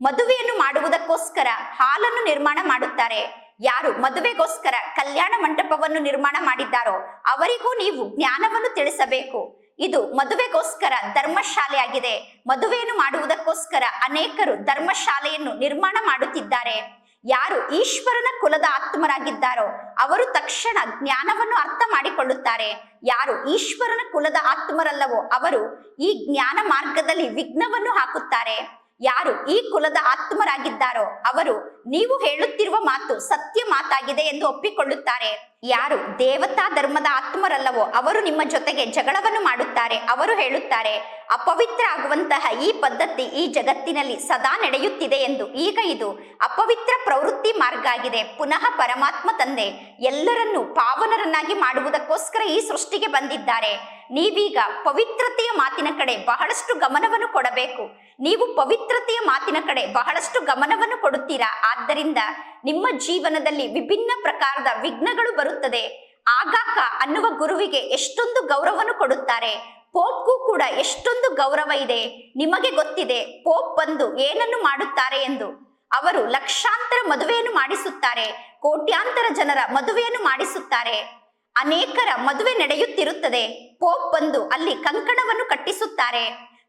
ಮದುವೆಯನ್ನು ಮಾಡುವುದಕ್ಕೋಸ್ಕರ ಹಾಲನ್ನು ನಿರ್ಮಾಣ ಮಾಡುತ್ತಾರೆ. ಯಾರು ಮದುವೆಗೋಸ್ಕರ ಕಲ್ಯಾಣ ಮಂಟಪವನ್ನು ನಿರ್ಮಾಣ ಮಾಡಿದ್ದಾರೋ ಅವರಿಗೂ ನೀವು ಜ್ಞಾನವನ್ನು ತಿಳಿಸಬೇಕು. ಇದು ಮದುವೆಗೋಸ್ಕರ ಧರ್ಮಶಾಲೆಯಾಗಿದೆ. ಮದುವೆಯನ್ನು ಮಾಡುವುದಕ್ಕೋಸ್ಕರ ಅನೇಕರು ಧರ್ಮಶಾಲೆಯನ್ನು ನಿರ್ಮಾಣ ಮಾಡುತ್ತಿದ್ದಾರೆ. ಯಾರು ಈಶ್ವರನ ಕುಲದ ಆತ್ಮರಾಗಿದ್ದಾರೋ ಅವರು ತಕ್ಷಣ ಜ್ಞಾನವನ್ನು ಅರ್ಥ ಮಾಡಿಕೊಳ್ಳುತ್ತಾರೆ. ಯಾರು ಈಶ್ವರನ ಕುಲದ ಆತ್ಮರಲ್ಲವೋ ಅವರು ಈ ಜ್ಞಾನ ಮಾರ್ಗದಲ್ಲಿ ವಿಘ್ನವನ್ನು ಹಾಕುತ್ತಾರೆ. ಯಾರು ಈ ಕುಲದ ಆತ್ಮರಾಗಿದ್ದಾರೋ ಅವರು ನೀವು ಹೇಳುತ್ತಿರುವ ಮಾತು ಸತ್ಯ ಮಾತಾಗಿದೆ ಎಂದು ಒಪ್ಪಿಕೊಳ್ಳುತ್ತಾರೆ. ಯಾರು ದೇವತಾ ಧರ್ಮದ ಆತ್ಮರಲ್ಲವೋ ಅವರು ನಿಮ್ಮ ಜೊತೆಗೆ ಜಗಳವನ್ನು ಮಾಡುತ್ತಾರೆ, ಅವರು ಹೇಳುತ್ತಾರೆ ಅಪವಿತ್ರ ಆಗುವಂತಹ ಈ ಪದ್ಧತಿ ಈ ಜಗತ್ತಿನಲ್ಲಿ ಸದಾ ನಡೆಯುತ್ತಿದೆ ಎಂದು ಈಗ ಇದು ಅಪವಿತ್ರ ಪ್ರವೃತ್ತಿ ಮಾರ್ಗ ಆಗಿದೆ. ಪುನಃ ಪರಮಾತ್ಮ ತಂದೆ, ಎಲ್ಲರನ್ನೂ ಪಾವನರನ್ನಾಗಿ ಮಾಡುವುದಕ್ಕೋಸ್ಕರ ಈ ಸೃಷ್ಟಿಗೆ ಬಂದಿದ್ದಾರೆ. ನೀವೀಗ ಪವಿತ್ರತೆಯ ಮಾತಿನ ಕಡೆ ಬಹಳಷ್ಟು ಗಮನವನ್ನು ಕೊಡಬೇಕು. ನೀವು ಪವಿತ್ರತೆಯ ಮಾತಿನ ಕಡೆ ಬಹಳಷ್ಟು ಗಮನವನ್ನು ಕೊಡುತ್ತೀರಾ? ಆದ್ದರಿಂದ ನಿಮ್ಮ ಜೀವನದಲ್ಲಿ ವಿಭಿನ್ನ ಪ್ರಕಾರದ ವಿಘ್ನಗಳು ಬರುತ್ತದೆ. ಆಗಾಕ ಅನ್ನುವ ಗುರುವಿಗೆ ಎಷ್ಟೊಂದು ಗೌರವವನ್ನು ಕೊಡುತ್ತಾರೆ. ಪೋಪ್ಗೂ ಕೂಡ ಎಷ್ಟೊಂದು ಗೌರವ ಇದೆ. ನಿಮಗೆ ಗೊತ್ತಿದೆ, ಪೋಪ್ ಬಂದು ಏನನ್ನು ಮಾಡುತ್ತಾರೆ ಎಂದು. ಅವರು ಲಕ್ಷಾಂತರ ಮದುವೆಯನ್ನು ಮಾಡಿಸುತ್ತಾರೆ, ಕೋಟ್ಯಾಂತರ ಜನರ ಮದುವೆಯನ್ನು ಮಾಡಿಸುತ್ತಾರೆ. ಅನೇಕರ ಮದುವೆ ನಡೆಯುತ್ತಿರುತ್ತದೆ. ಪೋಪ್ ಬಂದು ಅಲ್ಲಿ ಕಂಕಣವನ್ನು ಕಟ್ಟಿಸುತ್ತಾರೆ.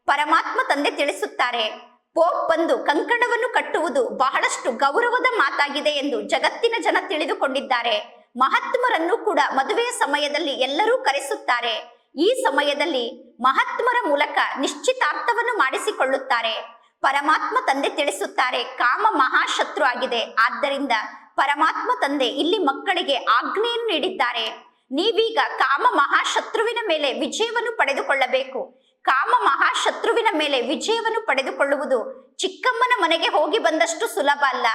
ಪರಮಾತ್ಮ ತಂದೆ ತಿಳಿಸುತ್ತಾರೆ, ಪೋಪ್ ಬಂದು ಕಂಕಣವನ್ನು ಕಟ್ಟುವುದು ಬಹಳಷ್ಟು ಗೌರವದ ಮಾತಾಗಿದೆ ಎಂದು ಜಗತ್ತಿನ ಜನ ತಿಳಿದುಕೊಂಡಿದ್ದಾರೆ. ಮಹಾತ್ಮರನ್ನು ಕೂಡ ಮದುವೆಯ ಸಮಯದಲ್ಲಿ ಎಲ್ಲರೂ ಕರೆಸುತ್ತಾರೆ. ಈ ಸಮಯದಲ್ಲಿ ಮಹಾತ್ಮರ ಮೂಲಕ ನಿಶ್ಚಿತಾರ್ಥವನ್ನು ಮಾಡಿಸಿಕೊಳ್ಳುತ್ತಾರೆ. ಪರಮಾತ್ಮ ತಂದೆ ತಿಳಿಸುತ್ತಾರೆ, ಕಾಮ ಮಹಾಶತ್ರು ಆಗಿದೆ, ಆದ್ದರಿಂದ ಪರಮಾತ್ಮ ತಂದೆ ಇಲ್ಲಿ ಮಕ್ಕಳಿಗೆ ಆಜ್ಞೆಯನ್ನು ನೀಡಿದ್ದಾರೆ. ನೀವೀಗ ಕಾಮ ಮಹಾಶತ್ರುವಿನ ಮೇಲೆ ವಿಜಯವನ್ನು ಪಡೆದುಕೊಳ್ಳಬೇಕು. ಕಾಮ ಮಹಾಶತ್ರುವಿನ ಮೇಲೆ ವಿಜಯವನ್ನು ಪಡೆದುಕೊಳ್ಳುವುದು ಚಿಕ್ಕಮ್ಮನ ಮನೆಗೆ ಹೋಗಿ ಬಂದಷ್ಟು ಸುಲಭ ಅಲ್ಲ.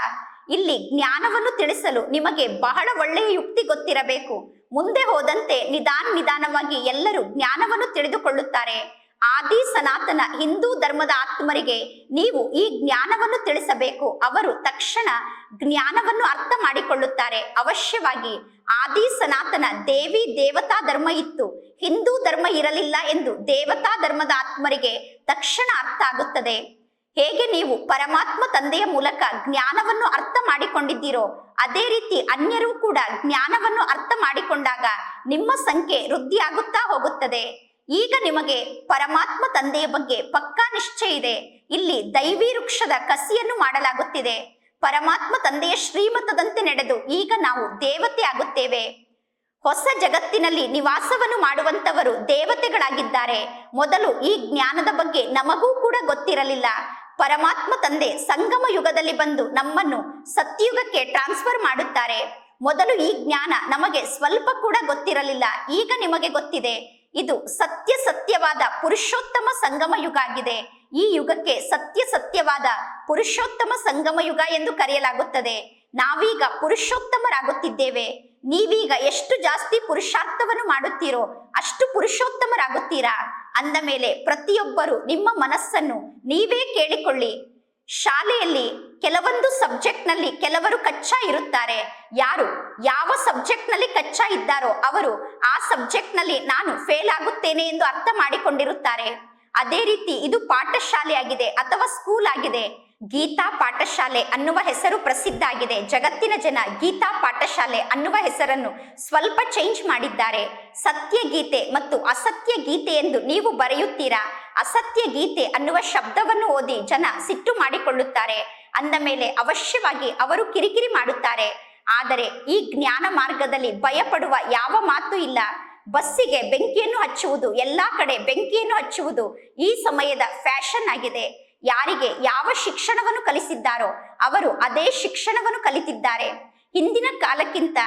ಇಲ್ಲಿ ಜ್ಞಾನವನ್ನು ತಿಳಿಸಲು ನಿಮಗೆ ಬಹಳ ಒಳ್ಳೆಯ ಯುಕ್ತಿ ಗೊತ್ತಿರಬೇಕು. ಮುಂದೆ ಹೋದಂತೆ ನಿಧಾನ ನಿಧಾನವಾಗಿ ಎಲ್ಲರೂ ಜ್ಞಾನವನ್ನು ತಿಳಿದುಕೊಳ್ಳುತ್ತಾರೆ. ಆದಿ ಸನಾತನ ಹಿಂದೂ ಧರ್ಮದ ಆತ್ಮರಿಗೆ ನೀವು ಈ ಜ್ಞಾನವನ್ನು ತಿಳಿಸಬೇಕು. ಅವರು ತಕ್ಷಣ ಜ್ಞಾನವನ್ನು ಅರ್ಥ ಮಾಡಿಕೊಳ್ಳುತ್ತಾರೆ. ಅವಶ್ಯವಾಗಿ ಆದಿ ಸನಾತನ ದೇವಿ ದೇವತಾ ಧರ್ಮ ಇತ್ತು. ಹಿಂದೂ ಧರ್ಮ ಇರಲಿಲ್ಲ ಎಂದು ದೇವತಾ ಧರ್ಮದ ಆತ್ಮರಿಗೆ ತಕ್ಷಣ ಅರ್ಥ ಆಗುತ್ತದೆ. ಹೇಗೆ ನೀವು ಪರಮಾತ್ಮ ತಂದೆಯ ಮೂಲಕ ಜ್ಞಾನವನ್ನು ಅರ್ಥ ಮಾಡಿಕೊಂಡಿದ್ದೀರೋ, ಅದೇ ರೀತಿ ಅನ್ಯರು ಕೂಡ ಜ್ಞಾನವನ್ನು ಅರ್ಥ ಮಾಡಿಕೊಂಡಾಗ ನಿಮ್ಮ ಸಂಖ್ಯೆ ವೃದ್ಧಿಯಾಗುತ್ತಾ ಹೋಗುತ್ತದೆ. ಈಗ ನಿಮಗೆ ಪರಮಾತ್ಮ ತಂದೆಯ ಬಗ್ಗೆ ಪಕ್ಕಾ ನಿಶ್ಚಯ ಇದೆ. ಇಲ್ಲಿ ದೈವಿ ವೃಕ್ಷದ ಕಸಿಯನ್ನು ಮಾಡಲಾಗುತ್ತಿದೆ. ಪರಮಾತ್ಮ ತಂದೆಯ ಶ್ರೀಮತದಂತೆ ನಡೆದು ಈಗ ನಾವು ದೇವತೆ ಆಗುತ್ತೇವೆ. ಹೊಸ ಜಗತ್ತಿನಲ್ಲಿ ನಿವಾಸವನ್ನು ಮಾಡುವಂತವರು ದೇವತೆಗಳಾಗಿದ್ದಾರೆ. ಮೊದಲು ಈ ಜ್ಞಾನದ ಬಗ್ಗೆ ನಮಗೂ ಕೂಡ ಗೊತ್ತಿರಲಿಲ್ಲ. ಪರಮಾತ್ಮ ತಂದೆ ಸಂಗಮ ಯುಗದಲ್ಲಿ ಬಂದು ನಮ್ಮನ್ನು ಸತ್ಯುಗಕ್ಕೆ ಟ್ರಾನ್ಸ್ಫರ್ ಮಾಡುತ್ತಾರೆ. ಮೊದಲು ಈ ಜ್ಞಾನ ನಮಗೆ ಸ್ವಲ್ಪ ಕೂಡ ಗೊತ್ತಿರಲಿಲ್ಲ. ಈಗ ನಿಮಗೆ ಗೊತ್ತಿದೆ. ಇದು ಸತ್ಯ ಸತ್ಯವಾದ ಪುರುಷೋತ್ತಮ ಸಂಗಮ ಯುಗ ಆಗಿದೆ. ಈ ಯುಗಕ್ಕೆ ಸತ್ಯ ಸತ್ಯವಾದ ಪುರುಷೋತ್ತಮ ಸಂಗಮ ಯುಗ ಎಂದು ಕರೆಯಲಾಗುತ್ತದೆ. ನಾವೀಗ ಪುರುಷೋತ್ತಮರಾಗುತ್ತಿದ್ದೇವೆ. ನೀವೀಗ ಎಷ್ಟು ಜಾಸ್ತಿ ಪುರುಷಾರ್ಥವನ್ನು ಮಾಡುತ್ತೀರೋ ಅಷ್ಟು ಪುರುಷೋತ್ತಮರಾಗುತ್ತೀರಾ? ಅಂದ ಮೇಲೆ ಪ್ರತಿಯೊಬ್ಬರು ನಿಮ್ಮ ಮನಸ್ಸನ್ನು ನೀವೇ ಕೇಳಿಕೊಳ್ಳಿ. ಶಾಲೆಯಲ್ಲಿ ಕೆಲವೊಂದು ಸಬ್ಜೆಕ್ಟ್ನಲ್ಲಿ ಕೆಲವರು ಕಚ್ಚಾ ಇರುತ್ತಾರೆ. ಯಾರು? ಯಾವ ಸಬ್ಜೆಕ್ಟ್ನಲ್ಲಿ ಕಚ್ಚಾ ಇದ್ದಾರೋ ಅವರು ಆ ಸಬ್ಜೆಕ್ಟ್ನಲ್ಲಿ ನಾನು ಫೇಲ್ ಆಗುತ್ತೇನೆ ಎಂದು ಅರ್ಥ ಮಾಡಿಕೊಂಡಿರುತ್ತಾರೆ. ಅದೇ ರೀತಿ ಇದು ಪಾಠಶಾಲೆ ಆಗಿದೆ ಅಥವಾ ಸ್ಕೂಲ್ ಆಗಿದೆ. ಗೀತಾ ಪಾಠಶಾಲೆ ಅನ್ನುವ ಹೆಸರು ಪ್ರಸಿದ್ಧ ಆಗಿದೆ ಜಗತ್ತಿನ ಜನ ಗೀತಾ ಪಾಠಶಾಲೆ ಅನ್ನುವ ಹೆಸರನ್ನು ಸ್ವಲ್ಪ ಚೇಂಜ್ ಮಾಡಿದ್ದಾರೆ. ಸತ್ಯ ಗೀತೆ ಮತ್ತು ಅಸತ್ಯ ಗೀತೆ ಎಂದು ನೀವು ಬರೆಯುತ್ತೀರಾ? ಅಸತ್ಯ ಗೀತೆ ಅನ್ನುವ ಶಬ್ದವನ್ನು ಓದಿ ಜನ ಸಿಟ್ಟು ಮಾಡಿಕೊಳ್ಳುತ್ತಾರೆ. ಅಂದ ಮೇಲೆ ಅವಶ್ಯವಾಗಿ ಅವರು ಕಿರಿಕಿರಿ ಮಾಡುತ್ತಾರೆ. ಆದರೆ ಈ ಜ್ಞಾನ ಮಾರ್ಗದಲ್ಲಿ ಭಯಪಡುವ ಯಾವ ಮಾತು ಇಲ್ಲ. ಬಸ್ಸಿಗೆ ಬೆಂಕಿಯನ್ನು ಹಚ್ಚುವುದು, ಎಲ್ಲಾ ಕಡೆ ಬೆಂಕಿಯನ್ನು ಹಚ್ಚುವುದು ಈ ಸಮಯದ ಫ್ಯಾಷನ್ ಆಗಿದೆ. ಯಾರಿಗೆ ಯಾವ ಶಿಕ್ಷಣವನ್ನು ಕಲಿಸಿದ್ದಾರೋ ಅವರು ಅದೇ ಶಿಕ್ಷಣವನ್ನು ಕಲಿತಿದ್ದಾರೆ. ಹಿಂದಿನ ಕಾಲಕ್ಕಿಂತ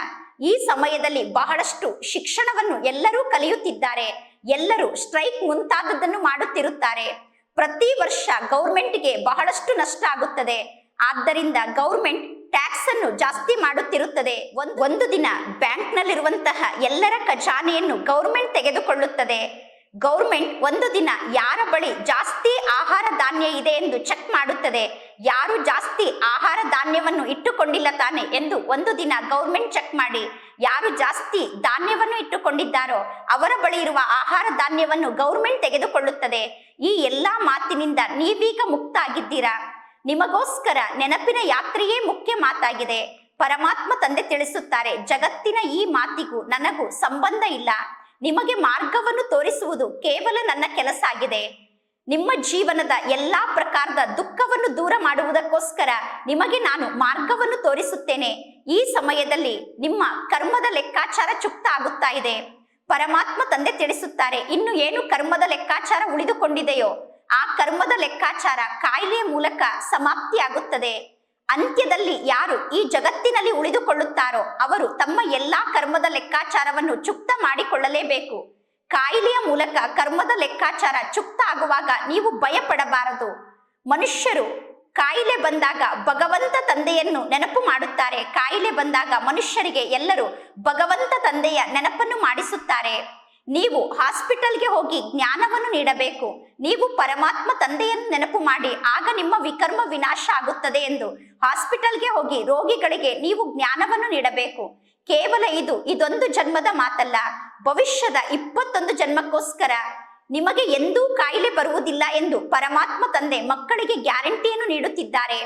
ಈ ಸಮಯದಲ್ಲಿ ಬಹಳಷ್ಟು ಶಿಕ್ಷಣವನ್ನು ಎಲ್ಲರೂ ಕಲಿಯುತ್ತಿದ್ದಾರೆ. ಎಲ್ಲರೂ ಸ್ಟ್ರೈಕ್ ಮುಂತಾದದ್ದನ್ನು ಮಾಡುತ್ತಿರುತ್ತಾರೆ. ಪ್ರತಿ ವರ್ಷ ಗೌರ್ಮೆಂಟ್ಗೆ ಬಹಳಷ್ಟು ನಷ್ಟ ಆಗುತ್ತದೆ. ಆದ್ದರಿಂದ ಗೌರ್ಮೆಂಟ್ ಟ್ಯಾಕ್ಸ್ ಅನ್ನು ಜಾಸ್ತಿ ಮಾಡುತ್ತಿರುತ್ತದೆ. ಒಂದ್- ದಿನ ಬ್ಯಾಂಕ್ ನಲ್ಲಿರುವಂತಹ ಎಲ್ಲರ ಖಜಾನೆಯನ್ನು ಗೌರ್ಮೆಂಟ್ ತೆಗೆದುಕೊಳ್ಳುತ್ತದೆ. ಗೌರ್ಮೆಂಟ್ ಒಂದು ದಿನ ಯಾರ ಬಳಿ ಜಾಸ್ತಿ ಆಹಾರ ಧಾನ್ಯ ಇದೆ ಎಂದು ಚೆಕ್ ಮಾಡುತ್ತದೆ, ಯಾರು ಜಾಸ್ತಿ ಆಹಾರ ಧಾನ್ಯವನ್ನು ಇಟ್ಟುಕೊಂಡಿಲ್ಲ ತಾನೆ ಎಂದು ಒಂದು ದಿನ ಗೌರ್ಮೆಂಟ್ ಚೆಕ್ ಮಾಡಿ, ಯಾರು ಜಾಸ್ತಿ ಧಾನ್ಯವನ್ನು ಇಟ್ಟುಕೊಂಡಿದ್ದಾರೋ ಅವರ ಬಳಿ ಇರುವ ಆಹಾರ ಧಾನ್ಯವನ್ನು ಗೌರ್ಮೆಂಟ್ ತೆಗೆದುಕೊಳ್ಳುತ್ತದೆ. ಈ ಎಲ್ಲಾ ಮಾತಿನಿಂದ ನೀವೀಗ ಮುಕ್ತ ಆಗಿದ್ದೀರಾ ನಿಮಗೋಸ್ಕರ ನೆನಪಿನ ಯಾತ್ರೆಯೇ ಮುಖ್ಯ ಮಾತಾಗಿದೆ. ಪರಮಾತ್ಮ ತಂದೆ ತಿಳಿಸುತ್ತಾರೆ, ಜಗತ್ತಿನ ಈ ಮಾತಿಗೂ ನನಗೂ ಸಂಬಂಧ ಇಲ್ಲ. ನಿಮಗೆ ಮಾರ್ಗವನ್ನು ತೋರಿಸುವುದು ಕೇವಲ ನನ್ನ ಕೆಲಸ ಆಗಿದೆ. ನಿಮ್ಮ ಜೀವನದ ಎಲ್ಲಾ ಪ್ರಕಾರದ ದುಃಖವನ್ನು ದೂರ ಮಾಡುವುದಕ್ಕೋಸ್ಕರ ನಿಮಗೆ ನಾನು ಮಾರ್ಗವನ್ನು ತೋರಿಸುತ್ತೇನೆ. ಈ ಸಮಯದಲ್ಲಿ ನಿಮ್ಮ ಕರ್ಮದ ಲೆಕ್ಕಾಚಾರ ಚುಕ್ತ ಆಗುತ್ತಾ ಇದೆ. ಪರಮಾತ್ಮ ತಂದೆ ತಿಳಿಸುತ್ತಾರೆ, ಇನ್ನು ಏನು ಕರ್ಮದ ಲೆಕ್ಕಾಚಾರ ಉಳಿದುಕೊಂಡಿದೆಯೋ, ಆ ಕರ್ಮದ ಲೆಕ್ಕಾಚಾರ ಕಾಯಿಲೆಯ ಮೂಲಕ ಸಮಾಪ್ತಿಯಾಗುತ್ತದೆ. ಅಂತ್ಯದಲ್ಲಿ ಯಾರು ಈ ಜಗತ್ತಿನಲ್ಲಿ ಉಳಿದುಕೊಳ್ಳುತ್ತಾರೋ ಅವರು ತಮ್ಮ ಎಲ್ಲಾ ಕರ್ಮದ ಲೆಕ್ಕಾಚಾರವನ್ನು ಚುಕ್ತ ಮಾಡಿಕೊಳ್ಳಲೇಬೇಕು. ಕಾಯಿಲೆಯ ಮೂಲಕ ಕರ್ಮದ ಲೆಕ್ಕಾಚಾರ ಚುಕ್ತ ಆಗುವಾಗ ನೀವು ಭಯಪಡಬಾರದು. ಮನುಷ್ಯರು ಕಾಯಿಲೆ ಬಂದಾಗ ಭಗವಂತ ತಂದೆಯನ್ನು ನೆನಪು ಮಾಡುತ್ತಾರೆ. ಕಾಯಿಲೆ ಬಂದಾಗ ಮನುಷ್ಯರಿಗೆ ಎಲ್ಲರೂ ಭಗವಂತ ತಂದೆಯ ನೆನಪನ್ನು ಮಾಡಿಸುತ್ತಾರೆ. ನೀವು ಹಾಸ್ಪಿಟಲ್ಗೆ ಹೋಗಿ ಜ್ಞಾನವನ್ನು ನೀಡಬೇಕು. ನೀವು ಪರಮಾತ್ಮ ತಂದೆಯನ್ನು ನೆನಪು ಮಾಡಿ, ಆಗ ನಿಮ್ಮ ವಿಕರ್ಮ ವಿನಾಶ ಆಗುತ್ತದೆ ಎಂದು. ಹಾಸ್ಪಿಟಲ್ಗೆ ಹೋಗಿ ರೋಗಿಗಳಿಗೆ ನೀವು ಜ್ಞಾನವನ್ನು ನೀಡಬೇಕು. ಕೇವಲ ಇದು, ಇದೊಂದು ಜನ್ಮದ ಮಾತಲ್ಲ, ಭವಿಷ್ಯದ ಇಪ್ಪತ್ತೊಂದು ಜನ್ಮಕ್ಕೋಸ್ಕರ. ನಿಮಗೆ ಎಂದೂ ಕಾಯಿಲೆ ಬರುವುದಿಲ್ಲ ಎಂದು ಪರಮಾತ್ಮ ತಂದೆ ಮಕ್ಕಳಿಗೆ ಗ್ಯಾರಂಟಿಯನ್ನು ನೀಡುತ್ತಿದ್ದಾರೆ.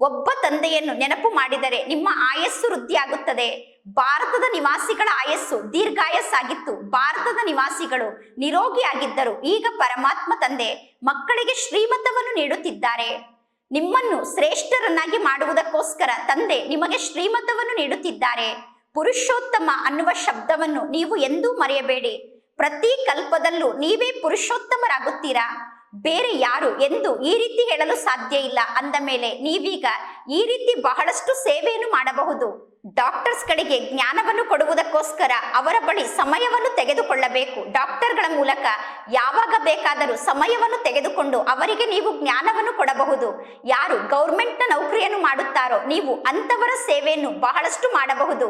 ಒಬ್ಬ ತಂದೆಯನ್ನು ನೆನಪು ಮಾಡಿದರೆ ನಿಮ್ಮ ಆಯಸ್ಸು ವೃದ್ಧಿಯಾಗುತ್ತದೆ. ಭಾರತದ ನಿವಾಸಿಗಳ ಆಯಸ್ಸು ದೀರ್ಘಾಯಸ್ಸಾಗಿತ್ತು. ಭಾರತದ ನಿವಾಸಿಗಳು ನಿರೋಗಿಯಾಗಿದ್ದರು. ಈಗ ಪರಮಾತ್ಮ ತಂದೆ ಮಕ್ಕಳಿಗೆ ಶ್ರೀಮತವನ್ನು ನೀಡುತ್ತಿದ್ದಾರೆ. ನಿಮ್ಮನ್ನು ಶ್ರೇಷ್ಠರನ್ನಾಗಿ ಮಾಡುವುದಕ್ಕೋಸ್ಕರ ತಂದೆ ನಿಮಗೆ ಶ್ರೀಮತವನ್ನು ನೀಡುತ್ತಿದ್ದಾರೆ. ಪುರುಷೋತ್ತಮ ಅನ್ನುವ ಶಬ್ದವನ್ನು ನೀವು ಎಂದೂ ಮರೆಯಬೇಡಿ. ಪ್ರತಿ ಕಲ್ಪದಲ್ಲೂ ನೀವೇ ಪುರುಷೋತ್ತಮರಾಗುತ್ತೀರಾ? ಬೇರೆ ಯಾರು ಎಂದು ಈ ರೀತಿ ಹೇಳಲು ಸಾಧ್ಯ ಇಲ್ಲ ಅಂದ ಮೇಲೆ ನೀವೀಗ ಈ ರೀತಿ ಬಹಳಷ್ಟು ಸೇವೆಯನ್ನು ಮಾಡಬಹುದು. ಡಾಕ್ಟರ್ಸ್ ಗಳಿಗೆ ಜ್ಞಾನವನ್ನು ಕೊಡುವುದಕ್ಕೋಸ್ಕರ ಅವರ ಬಳಿ ಸಮಯವನ್ನು ತೆಗೆದುಕೊಳ್ಳಬೇಕು. ಡಾಕ್ಟರ್ಗಳ ಮೂಲಕ ಯಾವಾಗ ಬೇಕಾದರೂ ಸಮಯವನ್ನು ತೆಗೆದುಕೊಂಡು ಅವರಿಗೆ ನೀವು ಜ್ಞಾನವನ್ನು ಕೊಡಬಹುದು. ಯಾರು ಗೌರ್ಮೆಂಟ್ನ ನೌಕರಿಯನ್ನು ಮಾಡುತ್ತಾರೋ ನೀವು ಅಂತವರ ಸೇವೆಯನ್ನು ಬಹಳಷ್ಟು ಮಾಡಬಹುದು.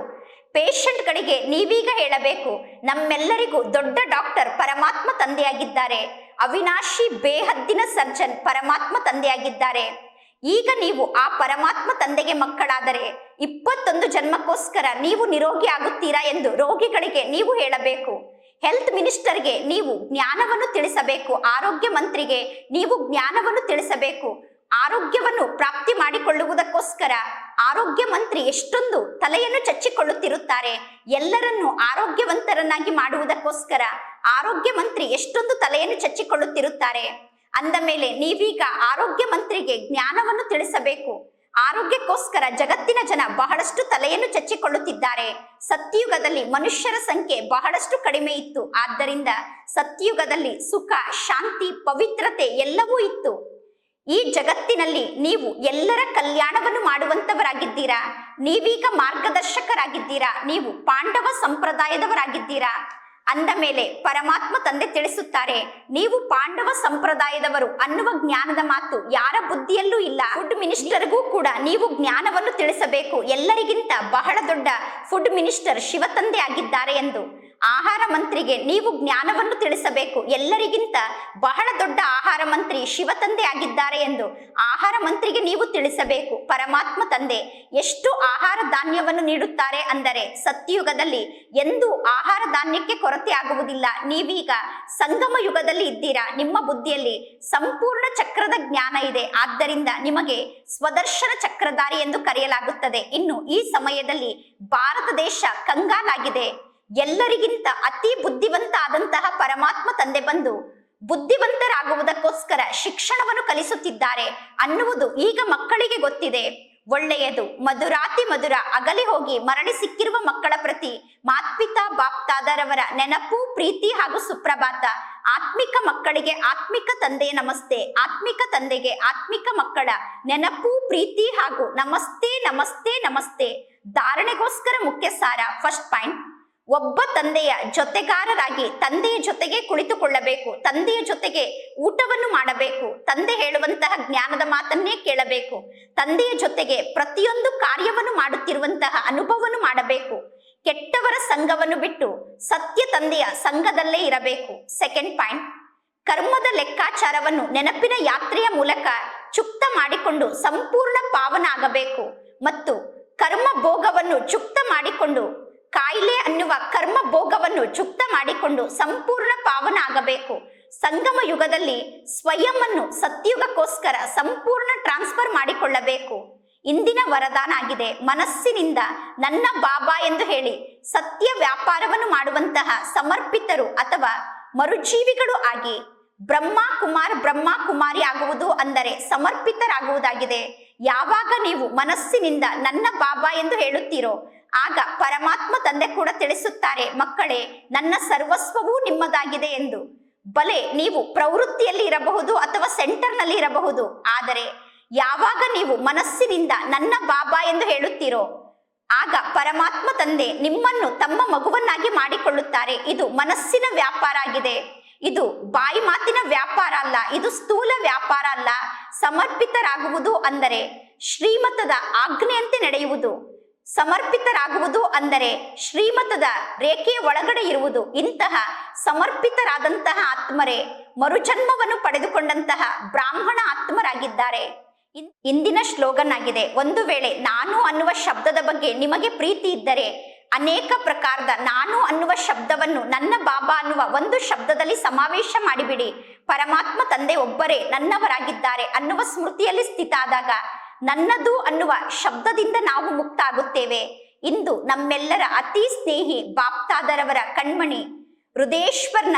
ಪೇಷಂಟ್ಗಳಿಗೆ ನೀವೀಗ ಹೇಳಬೇಕು, ನಮ್ಮೆಲ್ಲರಿಗೂ ದೊಡ್ಡ ಡಾಕ್ಟರ್ ಪರಮಾತ್ಮ ತಂದೆಯಾಗಿದ್ದಾರೆ. ಅವಿನಾಶಿ ಬೇಹದ್ದಿನ ಸರ್ಜನ್ ಪರಮಾತ್ಮ ತಂದೆಯಾಗಿದ್ದಾರೆ. ಈಗ ನೀವು ಆ ಪರಮಾತ್ಮ ತಂದೆಗೆ ಮಕ್ಕಳಾದರೆ ಇಪ್ಪತ್ತೊಂದು ಜನ್ಮಕ್ಕೋಸ್ಕರ ನೀವು ನಿರೋಗಿ ಆಗುತ್ತೀರಾ ಎಂದು ರೋಗಿಗಳಿಗೆ ನೀವು ಹೇಳಬೇಕು. ಹೆಲ್ತ್ ಮಿನಿಸ್ಟರ್ಗೆ ನೀವು ಜ್ಞಾನವನ್ನು ತಿಳಿಸಬೇಕು. ಆರೋಗ್ಯ ಮಂತ್ರಿಗೆ ನೀವು ಜ್ಞಾನವನ್ನು ತಿಳಿಸಬೇಕು. ಆರೋಗ್ಯವನ್ನು ಪ್ರಾಪ್ತಿ ಮಾಡಿಕೊಳ್ಳುವುದಕ್ಕೋಸ್ಕರ ಆರೋಗ್ಯ ಮಂತ್ರಿ ಎಷ್ಟೊಂದು ತಲೆಯನ್ನು ಚಚ್ಚಿಕೊಳ್ಳುತ್ತಿರುತ್ತಾರೆ. ಎಲ್ಲರನ್ನು ಆರೋಗ್ಯವಂತರನ್ನಾಗಿ ಮಾಡುವುದಕ್ಕೋಸ್ಕರ ಆರೋಗ್ಯ ಮಂತ್ರಿ ಎಷ್ಟೊಂದು ತಲೆಯನ್ನು ಚಚ್ಚಿಕೊಳ್ಳುತ್ತಿರುತ್ತಾರೆ. ಅಂದ ಮೇಲೆ ನೀವೀಗ ಆರೋಗ್ಯ ಮಂತ್ರಿಗೆ ಜ್ಞಾನವನ್ನು ತಿಳಿಸಬೇಕು. ಆರೋಗ್ಯಕ್ಕೋಸ್ಕರ ಜಗತ್ತಿನ ಜನ ಬಹಳಷ್ಟು ತಲೆಯನ್ನು ಚಚ್ಚಿಕೊಳ್ಳುತ್ತಿದ್ದಾರೆ. ಸತ್ಯಯುಗದಲ್ಲಿ ಮನುಷ್ಯರ ಸಂಖ್ಯೆ ಬಹಳಷ್ಟು ಕಡಿಮೆ ಇತ್ತು. ಆದ್ದರಿಂದ ಸತ್ಯಯುಗದಲ್ಲಿ ಸುಖ, ಶಾಂತಿ, ಪವಿತ್ರತೆ ಎಲ್ಲವೂ ಇತ್ತು. ಈ ಜಗತ್ತಿನಲ್ಲಿ ನೀವು ಎಲ್ಲರ ಕಲ್ಯಾಣವನ್ನು ಮಾಡುವಂತವರಾಗಿದ್ದೀರಾ ನೀವೀಗ ಮಾರ್ಗದರ್ಶಕರಾಗಿದ್ದೀರಾ? ನೀವು ಪಾಂಡವ ಸಂಪ್ರದಾಯದವರಾಗಿದ್ದೀರಾ? ಅಂದ ಮೇಲೆ ಪರಮಾತ್ಮ ತಂದೆ ತಿಳಿಸುತ್ತಾರೆ, ನೀವು ಪಾಂಡವ ಸಂಪ್ರದಾಯದವರು ಅನ್ನುವ ಜ್ಞಾನದ ಮಾತು ಯಾರ ಬುದ್ಧಿಯಲ್ಲೂ ಇಲ್ಲ. ಫುಡ್ ಮಿನಿಸ್ಟರ್ಗೂ ಕೂಡ ನೀವು ಜ್ಞಾನವನ್ನು ತಿಳಿಸಬೇಕು. ಎಲ್ಲರಿಗಿಂತ ಬಹಳ ದೊಡ್ಡ ಫುಡ್ ಮಿನಿಸ್ಟರ್ ಶಿವತಂದೆ ಆಗಿದ್ದಾರೆ ಎಂದು ಆಹಾರ ಮಂತ್ರಿಗೆ ನೀವು ಜ್ಞಾನವನ್ನು ತಿಳಿಸಬೇಕು. ಎಲ್ಲರಿಗಿಂತ ಬಹಳ ದೊಡ್ಡ ಆಹಾರ ಮಂತ್ರಿ ಶಿವತಂದೆ ಆಗಿದ್ದಾರೆ ಎಂದು ಆಹಾರ ಮಂತ್ರಿಗೆ ನೀವು ತಿಳಿಸಬೇಕು. ಪರಮಾತ್ಮ ತಂದೆ ಎಷ್ಟು ಆಹಾರ ಧಾನ್ಯವನ್ನು ನೀಡುತ್ತಾರೆ ಅಂದರೆ ಸತ್ಯಯುಗದಲ್ಲಿ ಎಂದೂ ಆಹಾರ ಧಾನ್ಯಕ್ಕೆ ಕೊರತೆ ಆಗುವುದಿಲ್ಲ. ನೀವೀಗ ಸಂಗಮ ಯುಗದಲ್ಲಿ ಇದ್ದೀರಾ. ನಿಮ್ಮ ಬುದ್ಧಿಯಲ್ಲಿ ಸಂಪೂರ್ಣ ಚಕ್ರದ ಜ್ಞಾನ ಇದೆ. ಆದ್ದರಿಂದ ನಿಮಗೆ ಸ್ವದರ್ಶನ ಚಕ್ರಧಾರಿ ಎಂದು ಕರೆಯಲಾಗುತ್ತದೆ. ಇನ್ನು ಈ ಸಮಯದಲ್ಲಿ ಭಾರತ ದೇಶ ಕಂಗಾಲಾಗಿದೆ. ಎಲ್ಲರಿಗಿಂತ ಅತಿ ಬುದ್ಧಿವಂತ ಆದಂತಹ ಪರಮಾತ್ಮ ತಂದೆ ಬಂದು ಬುದ್ಧಿವಂತರಾಗುವುದಕ್ಕೋಸ್ಕರ ಶಿಕ್ಷಣವನ್ನು ಕಲಿಸುತ್ತಿದ್ದಾರೆ ಅನ್ನುವುದು ಈಗ ಮಕ್ಕಳಿಗೆ ಗೊತ್ತಿದೆ. ಒಳ್ಳೆಯದು, ಮಧುರಾತಿ ಮಧುರ, ಅಗಲಿ ಹೋಗಿ ಮರಳಿ ಸಿಕ್ಕಿರುವ ಮಕ್ಕಳ ಪ್ರತಿ ಮಾತ್ಪಿತ ಬಾಪ್ತಾದರವರ ನೆನಪು, ಪ್ರೀತಿ ಹಾಗೂ ಸುಪ್ರಭಾತ. ಆತ್ಮಿಕ ಮಕ್ಕಳಿಗೆ ಆತ್ಮಿಕ ತಂದೆಯ ನಮಸ್ತೆ, ಆತ್ಮಿಕ ತಂದೆಗೆ ಆತ್ಮಿಕ ಮಕ್ಕಳ ನೆನಪು, ಪ್ರೀತಿ ಹಾಗೂ ನಮಸ್ತೆ ನಮಸ್ತೆ ನಮಸ್ತೆ. ಧಾರಣೆಗೋಸ್ಕರ ಮುಖ್ಯ ಸಾರ ಫಸ್ಟ್ ಪಾಯಿಂಟ್ ಒಬ್ಬ ತಂದೆಯ ಜೊತೆಗಾರರಾಗಿ ತಂದೆಯ ಜೊತೆಗೆ ಕುಳಿತುಕೊಳ್ಳಬೇಕು, ತಂದೆಯ ಜೊತೆಗೆ ಊಟವನ್ನು ಮಾಡಬೇಕು, ತಂದೆ ಹೇಳುವಂತಹ ಜ್ಞಾನದ ಮಾತನ್ನೇ ಕೇಳಬೇಕು, ತಂದೆಯ ಜೊತೆಗೆ ಪ್ರತಿಯೊಂದು ಕಾರ್ಯವನ್ನು ಮಾಡುತ್ತಿರುವಂತಹ ಅನುಭವವನ್ನು ಮಾಡಬೇಕು, ಕೆಟ್ಟವರ ಸಂಘವನ್ನು ಬಿಟ್ಟು ಸತ್ಯ ತಂದೆಯ ಸಂಘದಲ್ಲೇ ಇರಬೇಕು. ಸೆಕೆಂಡ್ ಪಾಯಿಂಟ್ ಕರ್ಮದ ಲೆಕ್ಕಾಚಾರವನ್ನು ನೆನಪಿನ ಯಾತ್ರೆಯ ಮೂಲಕ ಚುಕ್ತ ಮಾಡಿಕೊಂಡು ಸಂಪೂರ್ಣ ಪಾವನ ಆಗಬೇಕು ಮತ್ತು ಕರ್ಮ ಭೋಗವನ್ನು ಚುಕ್ತ ಮಾಡಿಕೊಂಡು ಕಾಯಿಲೆ ಅನ್ನುವ ಕರ್ಮ ಭೋಗವನ್ನು ಚುಕ್ತ ಮಾಡಿಕೊಂಡು ಸಂಪೂರ್ಣ ಪಾವನ ಆಗಬೇಕು. ಸಂಗಮ ಯುಗದಲ್ಲಿ ಸ್ವಯಂವನ್ನು ಸತ್ಯುಗಕ್ಕೋಸ್ಕರ ಸಂಪೂರ್ಣ ಟ್ರಾನ್ಸ್ಫರ್ ಮಾಡಿಕೊಳ್ಳಬೇಕು. ಇಂದಿನ ವರದಾನ ಆಗಿದೆ, ಮನಸ್ಸಿನಿಂದ ನನ್ನ ಬಾಬಾ ಎಂದು ಹೇಳಿ ಸತ್ಯ ವ್ಯಾಪಾರವನ್ನು ಮಾಡುವಂತಹ ಸಮರ್ಪಿತರು ಅಥವಾ ಮರುಜೀವಿಗಳು ಆಗಿ ಬ್ರಹ್ಮ ಕುಮಾರ್ ಬ್ರಹ್ಮ ಕುಮಾರಿ ಆಗುವುದು ಅಂದರೆ ಸಮರ್ಪಿತರಾಗುವುದಾಗಿದೆ. ಯಾವಾಗ ನೀವು ಮನಸ್ಸಿನಿಂದ ನನ್ನ ಬಾಬಾ ಎಂದು ಹೇಳುತ್ತೀರೋ ಆಗ ಪರಮಾತ್ಮ ತಂದೆ ಕೂಡ ತಿಳಿಸುತ್ತಾರೆ, ಮಕ್ಕಳೇ, ನನ್ನ ಸರ್ವಸ್ವವೂ ನಿಮ್ಮದಾಗಿದೆ ಎಂದು. ಬಲೆ, ನೀವು ಪ್ರವೃತ್ತಿಯಲ್ಲಿ ಇರಬಹುದು ಅಥವಾ ಸೆಂಟರ್ನಲ್ಲಿ ಇರಬಹುದು, ಆದರೆ ಯಾವಾಗ ನೀವು ಮನಸ್ಸಿನಿಂದ ನನ್ನ ಬಾಬಾ ಎಂದು ಹೇಳುತ್ತೀರೋ, ಆಗ ಪರಮಾತ್ಮ ತಂದೆ ನಿಮ್ಮನ್ನು ತಮ್ಮ ಮಗುವನ್ನಾಗಿ ಮಾಡಿಕೊಳ್ಳುತ್ತಾರೆ. ಇದು ಮನಸ್ಸಿನ ವ್ಯಾಪಾರ ಆಗಿದೆ. ಇದು ಬಾಯಿ ಮಾತಿನ ವ್ಯಾಪಾರ ಅಲ್ಲ, ಇದು ಸ್ಥೂಲ ವ್ಯಾಪಾರ ಅಲ್ಲ. ಸಮರ್ಪಿತರಾಗುವುದು ಅಂದರೆ ಶ್ರೀಮತದ ಆಜ್ಞೆಯಂತೆ ನಡೆಯುವುದು. ಸಮರ್ಪಿತರಾಗುವುದು ಅಂದರೆ ಶ್ರೀಮತದ ರೇಖೆಯ ಒಳಗಡೆ ಇರುವುದು. ಇಂತಹ ಸಮರ್ಪಿತರಾದಂತಹ ಆತ್ಮರೇ ಮರುಜನ್ಮವನ್ನು ಪಡೆದುಕೊಂಡಂತಹ ಬ್ರಾಹ್ಮಣ ಆತ್ಮರಾಗಿದ್ದಾರೆ. ಇಂದಿನ ಶ್ಲೋಗನ್ ಆಗಿದೆ ಒಂದು ವೇಳೆ ನಾನು ಅನ್ನುವ ಶಬ್ದದ ಬಗ್ಗೆ ನಿಮಗೆ ಪ್ರೀತಿ ಇದ್ದರೆ ಅನೇಕ ಪ್ರಕಾರದ ನಾನು ಅನ್ನುವ ಶಬ್ದವನ್ನು ನನ್ನ ಬಾಬಾ ಅನ್ನುವ ಒಂದು ಶಬ್ದದಲ್ಲಿ ಸಮಾವೇಶ ಮಾಡಿಬಿಡಿ. ಪರಮಾತ್ಮ ತಂದೆ ಒಬ್ಬರೇ ನನ್ನವರಾಗಿದ್ದಾರೆ ಅನ್ನುವ ಸ್ಮೃತಿಯಲ್ಲಿ ಸ್ಥಿತ ಆದಾಗ ನನ್ನದು ಅನ್ನುವ ಶಬ್ದದಿಂದ ನಾವು ಮುಕ್ತ ಆಗುತ್ತೇವೆ ಇಂದು ನಮ್ಮೆಲ್ಲರ ಅತಿ ಸ್ನೇಹಿ ಬಾಪ್ತಾದರವರ ಕಣ್ಮಣಿ ಹೃದಯೇಶ್ವರನ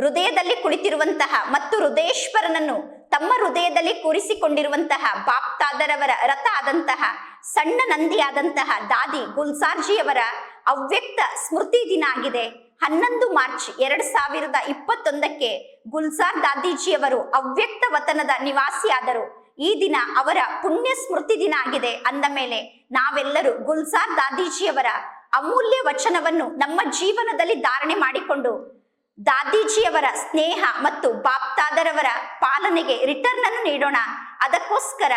ಹೃದಯದಲ್ಲಿ ಕುಳಿತಿರುವಂತಹ ಮತ್ತು ಹೃದಯೇಶ್ವರನನ್ನು ತಮ್ಮ ಹೃದಯದಲ್ಲಿ ಕೂರಿಸಿಕೊಂಡಿರುವಂತಹ ಬಾಪ್ತಾದರವರ ರಥ ಆದಂತಹ ಸಣ್ಣ ನಂದಿಯಾದಂತಹ ದಾದಿ ಗುಲ್ಸಾರ್ಜಿಯವರ ಅವ್ಯಕ್ತ ಸ್ಮೃತಿ ದಿನ ಆಗಿದೆ. ಹನ್ನೊಂದು ಮಾರ್ಚ್ ಎರಡ್ ಸಾವಿರದ ಇಪ್ಪತ್ತೊಂದಕ್ಕೆ ಗುಲ್ಸಾರ್ ದಾದೀಜಿಯವರು ಅವ್ಯಕ್ತ ವತನದ ನಿವಾಸಿಯಾದರು. ಈ ದಿನ ಅವರ ಪುಣ್ಯ ಸ್ಮೃತಿ ದಿನ ಆಗಿದೆ. ಅಂದ ಮೇಲೆ ನಾವೆಲ್ಲರೂ ಗುಲ್ಸಾರ್ ದಾದೀಜಿಯವರ ಅಮೂಲ್ಯ ವಚನವನ್ನು ನಮ್ಮ ಜೀವನದಲ್ಲಿ ಧಾರಣೆ ಮಾಡಿಕೊಂಡು ದಾದೀಜಿಯವರ ಸ್ನೇಹ ಮತ್ತು ಬಾಪ್ತಾದರವರ ಪಾಲನೆಗೆ ರಿಟರ್ನ್ ಅನ್ನು ನೀಡೋಣ. ಅದಕ್ಕೋಸ್ಕರ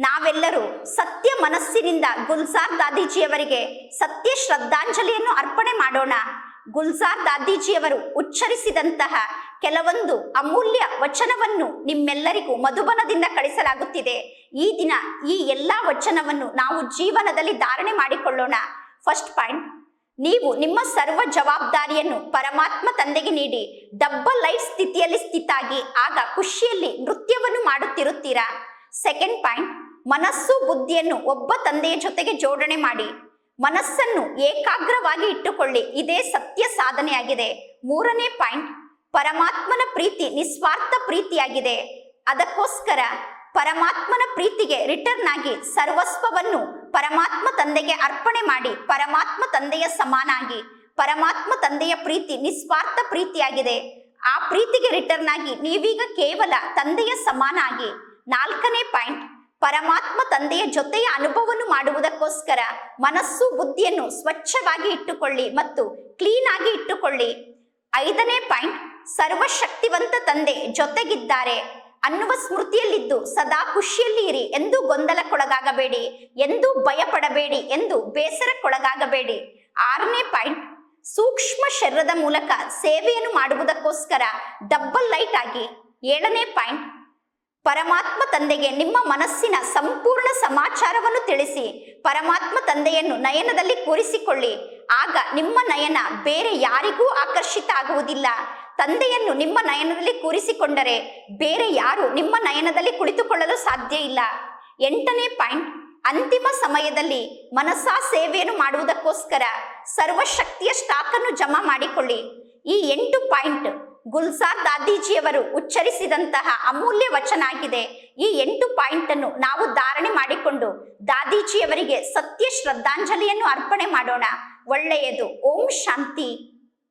ನಾವೆಲ್ಲರೂ ಸತ್ಯ ಮನಸ್ಸಿನಿಂದ ಗುಲ್ಸಾರ್ ದಾದೀಜಿಯವರಿಗೆ ಸತ್ಯ ಶ್ರದ್ಧಾಂಜಲಿಯನ್ನು ಅರ್ಪಣೆ ಮಾಡೋಣ. ಗುಲ್ಸಾರ್ ದಾದೀಜಿಯವರು ಉಚ್ಚರಿಸಿದಂತಹ ಕೆಲವೊಂದು ಅಮೂಲ್ಯ ವಚನವನ್ನು ನಿಮ್ಮೆಲ್ಲರಿಗೂ ಮಧುಬನದಿಂದ ಕಳಿಸಲಾಗುತ್ತಿದೆ. ಈ ದಿನ ಈ ಎಲ್ಲ ವಚನವನ್ನು ನಾವು ಜೀವನದಲ್ಲಿ ಧಾರಣೆ ಮಾಡಿಕೊಳ್ಳೋಣ. ಫಸ್ಟ್ ಪಾಯಿಂಟ್, ನೀವು ನಿಮ್ಮ ಸರ್ವ ಜವಾಬ್ದಾರಿಯನ್ನು ಪರಮಾತ್ಮ ತಂದೆಗೆ ನೀಡಿ, ಡಬ್ಬಲ್ ಲೈಟ್ ಸ್ಥಿತಿಯಲ್ಲಿ ಸ್ಥಿತಾಗಿ, ಆಗ ಖುಷಿಯಲ್ಲಿ ನೃತ್ಯವನ್ನು ಮಾಡುತ್ತಿರುತ್ತೀರಾ? ಸೆಕೆಂಡ್ ಪಾಯಿಂಟ್, ಮನಸ್ಸು ಬುದ್ಧಿಯನ್ನು ಒಬ್ಬ ತಂದೆಯ ಜೊತೆಗೆ ಜೋಡಣೆ ಮಾಡಿ ಮನಸ್ಸನ್ನು ಏಕಾಗ್ರವಾಗಿ ಇಟ್ಟುಕೊಳ್ಳಿ. ಇದೇ ಸತ್ಯ ಸಾಧನೆಯಾಗಿದೆ. ಮೂರನೇ ಪಾಯಿಂಟ್, ಪರಮಾತ್ಮನ ಪ್ರೀತಿ ನಿಸ್ವಾರ್ಥ ಪ್ರೀತಿಯಾಗಿದೆ. ಅದಕ್ಕೋಸ್ಕರ ಪರಮಾತ್ಮನ ಪ್ರೀತಿಗೆ ರಿಟರ್ನ್ ಆಗಿ ಸರ್ವಸ್ವವನ್ನು ಪರಮಾತ್ಮ ತಂದೆಗೆ ಅರ್ಪಣೆ ಮಾಡಿ, ಪರಮಾತ್ಮ ತಂದೆಯ ಸಮಾನಾಗಿ, ಪರಮಾತ್ಮ ತಂದೆಯ ಪ್ರೀತಿ ನಿಸ್ವಾರ್ಥ ಪ್ರೀತಿಯಾಗಿದೆ. ಆ ಪ್ರೀತಿಗೆ ರಿಟರ್ನ್ ಆಗಿ ನೀವೀಗ ಕೇವಲ ತಂದೆಯ ಸಮಾನ ಆಗಿ ನಾಲ್ಕನೇ ಪಾಯಿಂಟ್ ಪರಮಾತ್ಮ ತಂದೆಯ ಜೊತೆಯ ಅನುಭವವನ್ನು ಮಾಡುವುದಕ್ಕೋಸ್ಕರ ಮನಸ್ಸು ಬುದ್ಧಿಯನ್ನು ಸ್ವಚ್ಛವಾಗಿ ಇಟ್ಟುಕೊಳ್ಳಿ ಮತ್ತು ಕ್ಲೀನ್ ಆಗಿ ಇಟ್ಟುಕೊಳ್ಳಿ. ಐದನೇ ಪಾಯಿಂಟ್, ಸರ್ವಶಕ್ತಿವಂತ ತಂದೆ ಜೊತೆಗಿದ್ದಾರೆ ಅನ್ನುವ ಸ್ಮೃತಿಯಲ್ಲಿದ್ದು ಸದಾ ಖುಷಿಯಲ್ಲಿ ಇರಿ ಎಂದು ಗೊಂದಲಕ್ಕೊಳಗಾಗಬೇಡಿ, ಎಂದು ಭಯಪಡಬೇಡಿ, ಎಂದು ಬೇಸರಕ್ಕೊಳಗಾಗಬೇಡಿ. ಆರನೇ ಪಾಯಿಂಟ್, ಸೂಕ್ಷ್ಮ ಶರೀರದ ಮೂಲಕ ಸೇವೆಯನ್ನು ಮಾಡುವುದಕ್ಕೋಸ್ಕರ ಡಬ್ಬಲ್ ಲೈಟ್ ಆಗಿ. ಏಳನೇ ಪಾಯಿಂಟ್ ಪರಮಾತ್ಮ ತಂದೆಗೆ ನಿಮ್ಮ ಮನಸ್ಸಿನ ಸಂಪೂರ್ಣ ಸಮಾಚಾರವನ್ನು ತಿಳಿಸಿ, ಪರಮಾತ್ಮ ತಂದೆಯನ್ನು ನಯನದಲ್ಲಿ ಕೂರಿಸಿಕೊಳ್ಳಿ. ಆಗ ನಿಮ್ಮ ನಯನ ಬೇರೆ ಯಾರಿಗೂ ಆಕರ್ಷಿತ ಆಗುವುದಿಲ್ಲ. ತಂದೆಯನ್ನು ನಿಮ್ಮ ನಯನದಲ್ಲಿ ಕೂರಿಸಿಕೊಂಡರೆ ಬೇರೆ ಯಾರು ನಿಮ್ಮ ನಯನದಲ್ಲಿ ಕುಳಿತುಕೊಳ್ಳಲು ಸಾಧ್ಯ ಇಲ್ಲ. ಎಂಟನೇ ಪಾಯಿಂಟ್, ಅಂತಿಮ ಸಮಯದಲ್ಲಿ ಮನಸ್ಸಾ ಸೇವೆಯನ್ನು ಮಾಡುವುದಕ್ಕೋಸ್ಕರ ಸರ್ವಶಕ್ತಿಯ ಸ್ಟಾಕ್ ಅನ್ನು ಜಮಾ ಮಾಡಿಕೊಳ್ಳಿ. ಈ ಎಂಟು ಪಾಯಿಂಟ್ ಗುಲ್ಸಾರ್ ದಾದೀಜಿಯವರು ಉಚ್ಚರಿಸಿದಂತಹ ಅಮೂಲ್ಯ ವಚನ ಆಗಿದೆ ಈ ಎಂಟು ಪಾಯಿಂಟ್ ಅನ್ನು ನಾವು ಧಾರಣೆ ಮಾಡಿಕೊಂಡು ದಾದೀಜಿಯವರಿಗೆ ಸತ್ಯ ಶ್ರದ್ಧಾಂಜಲಿಯನ್ನು ಅರ್ಪಣೆ ಮಾಡೋಣ. ಒಳ್ಳೆಯದು. ಓಂ ಶಾಂತಿ.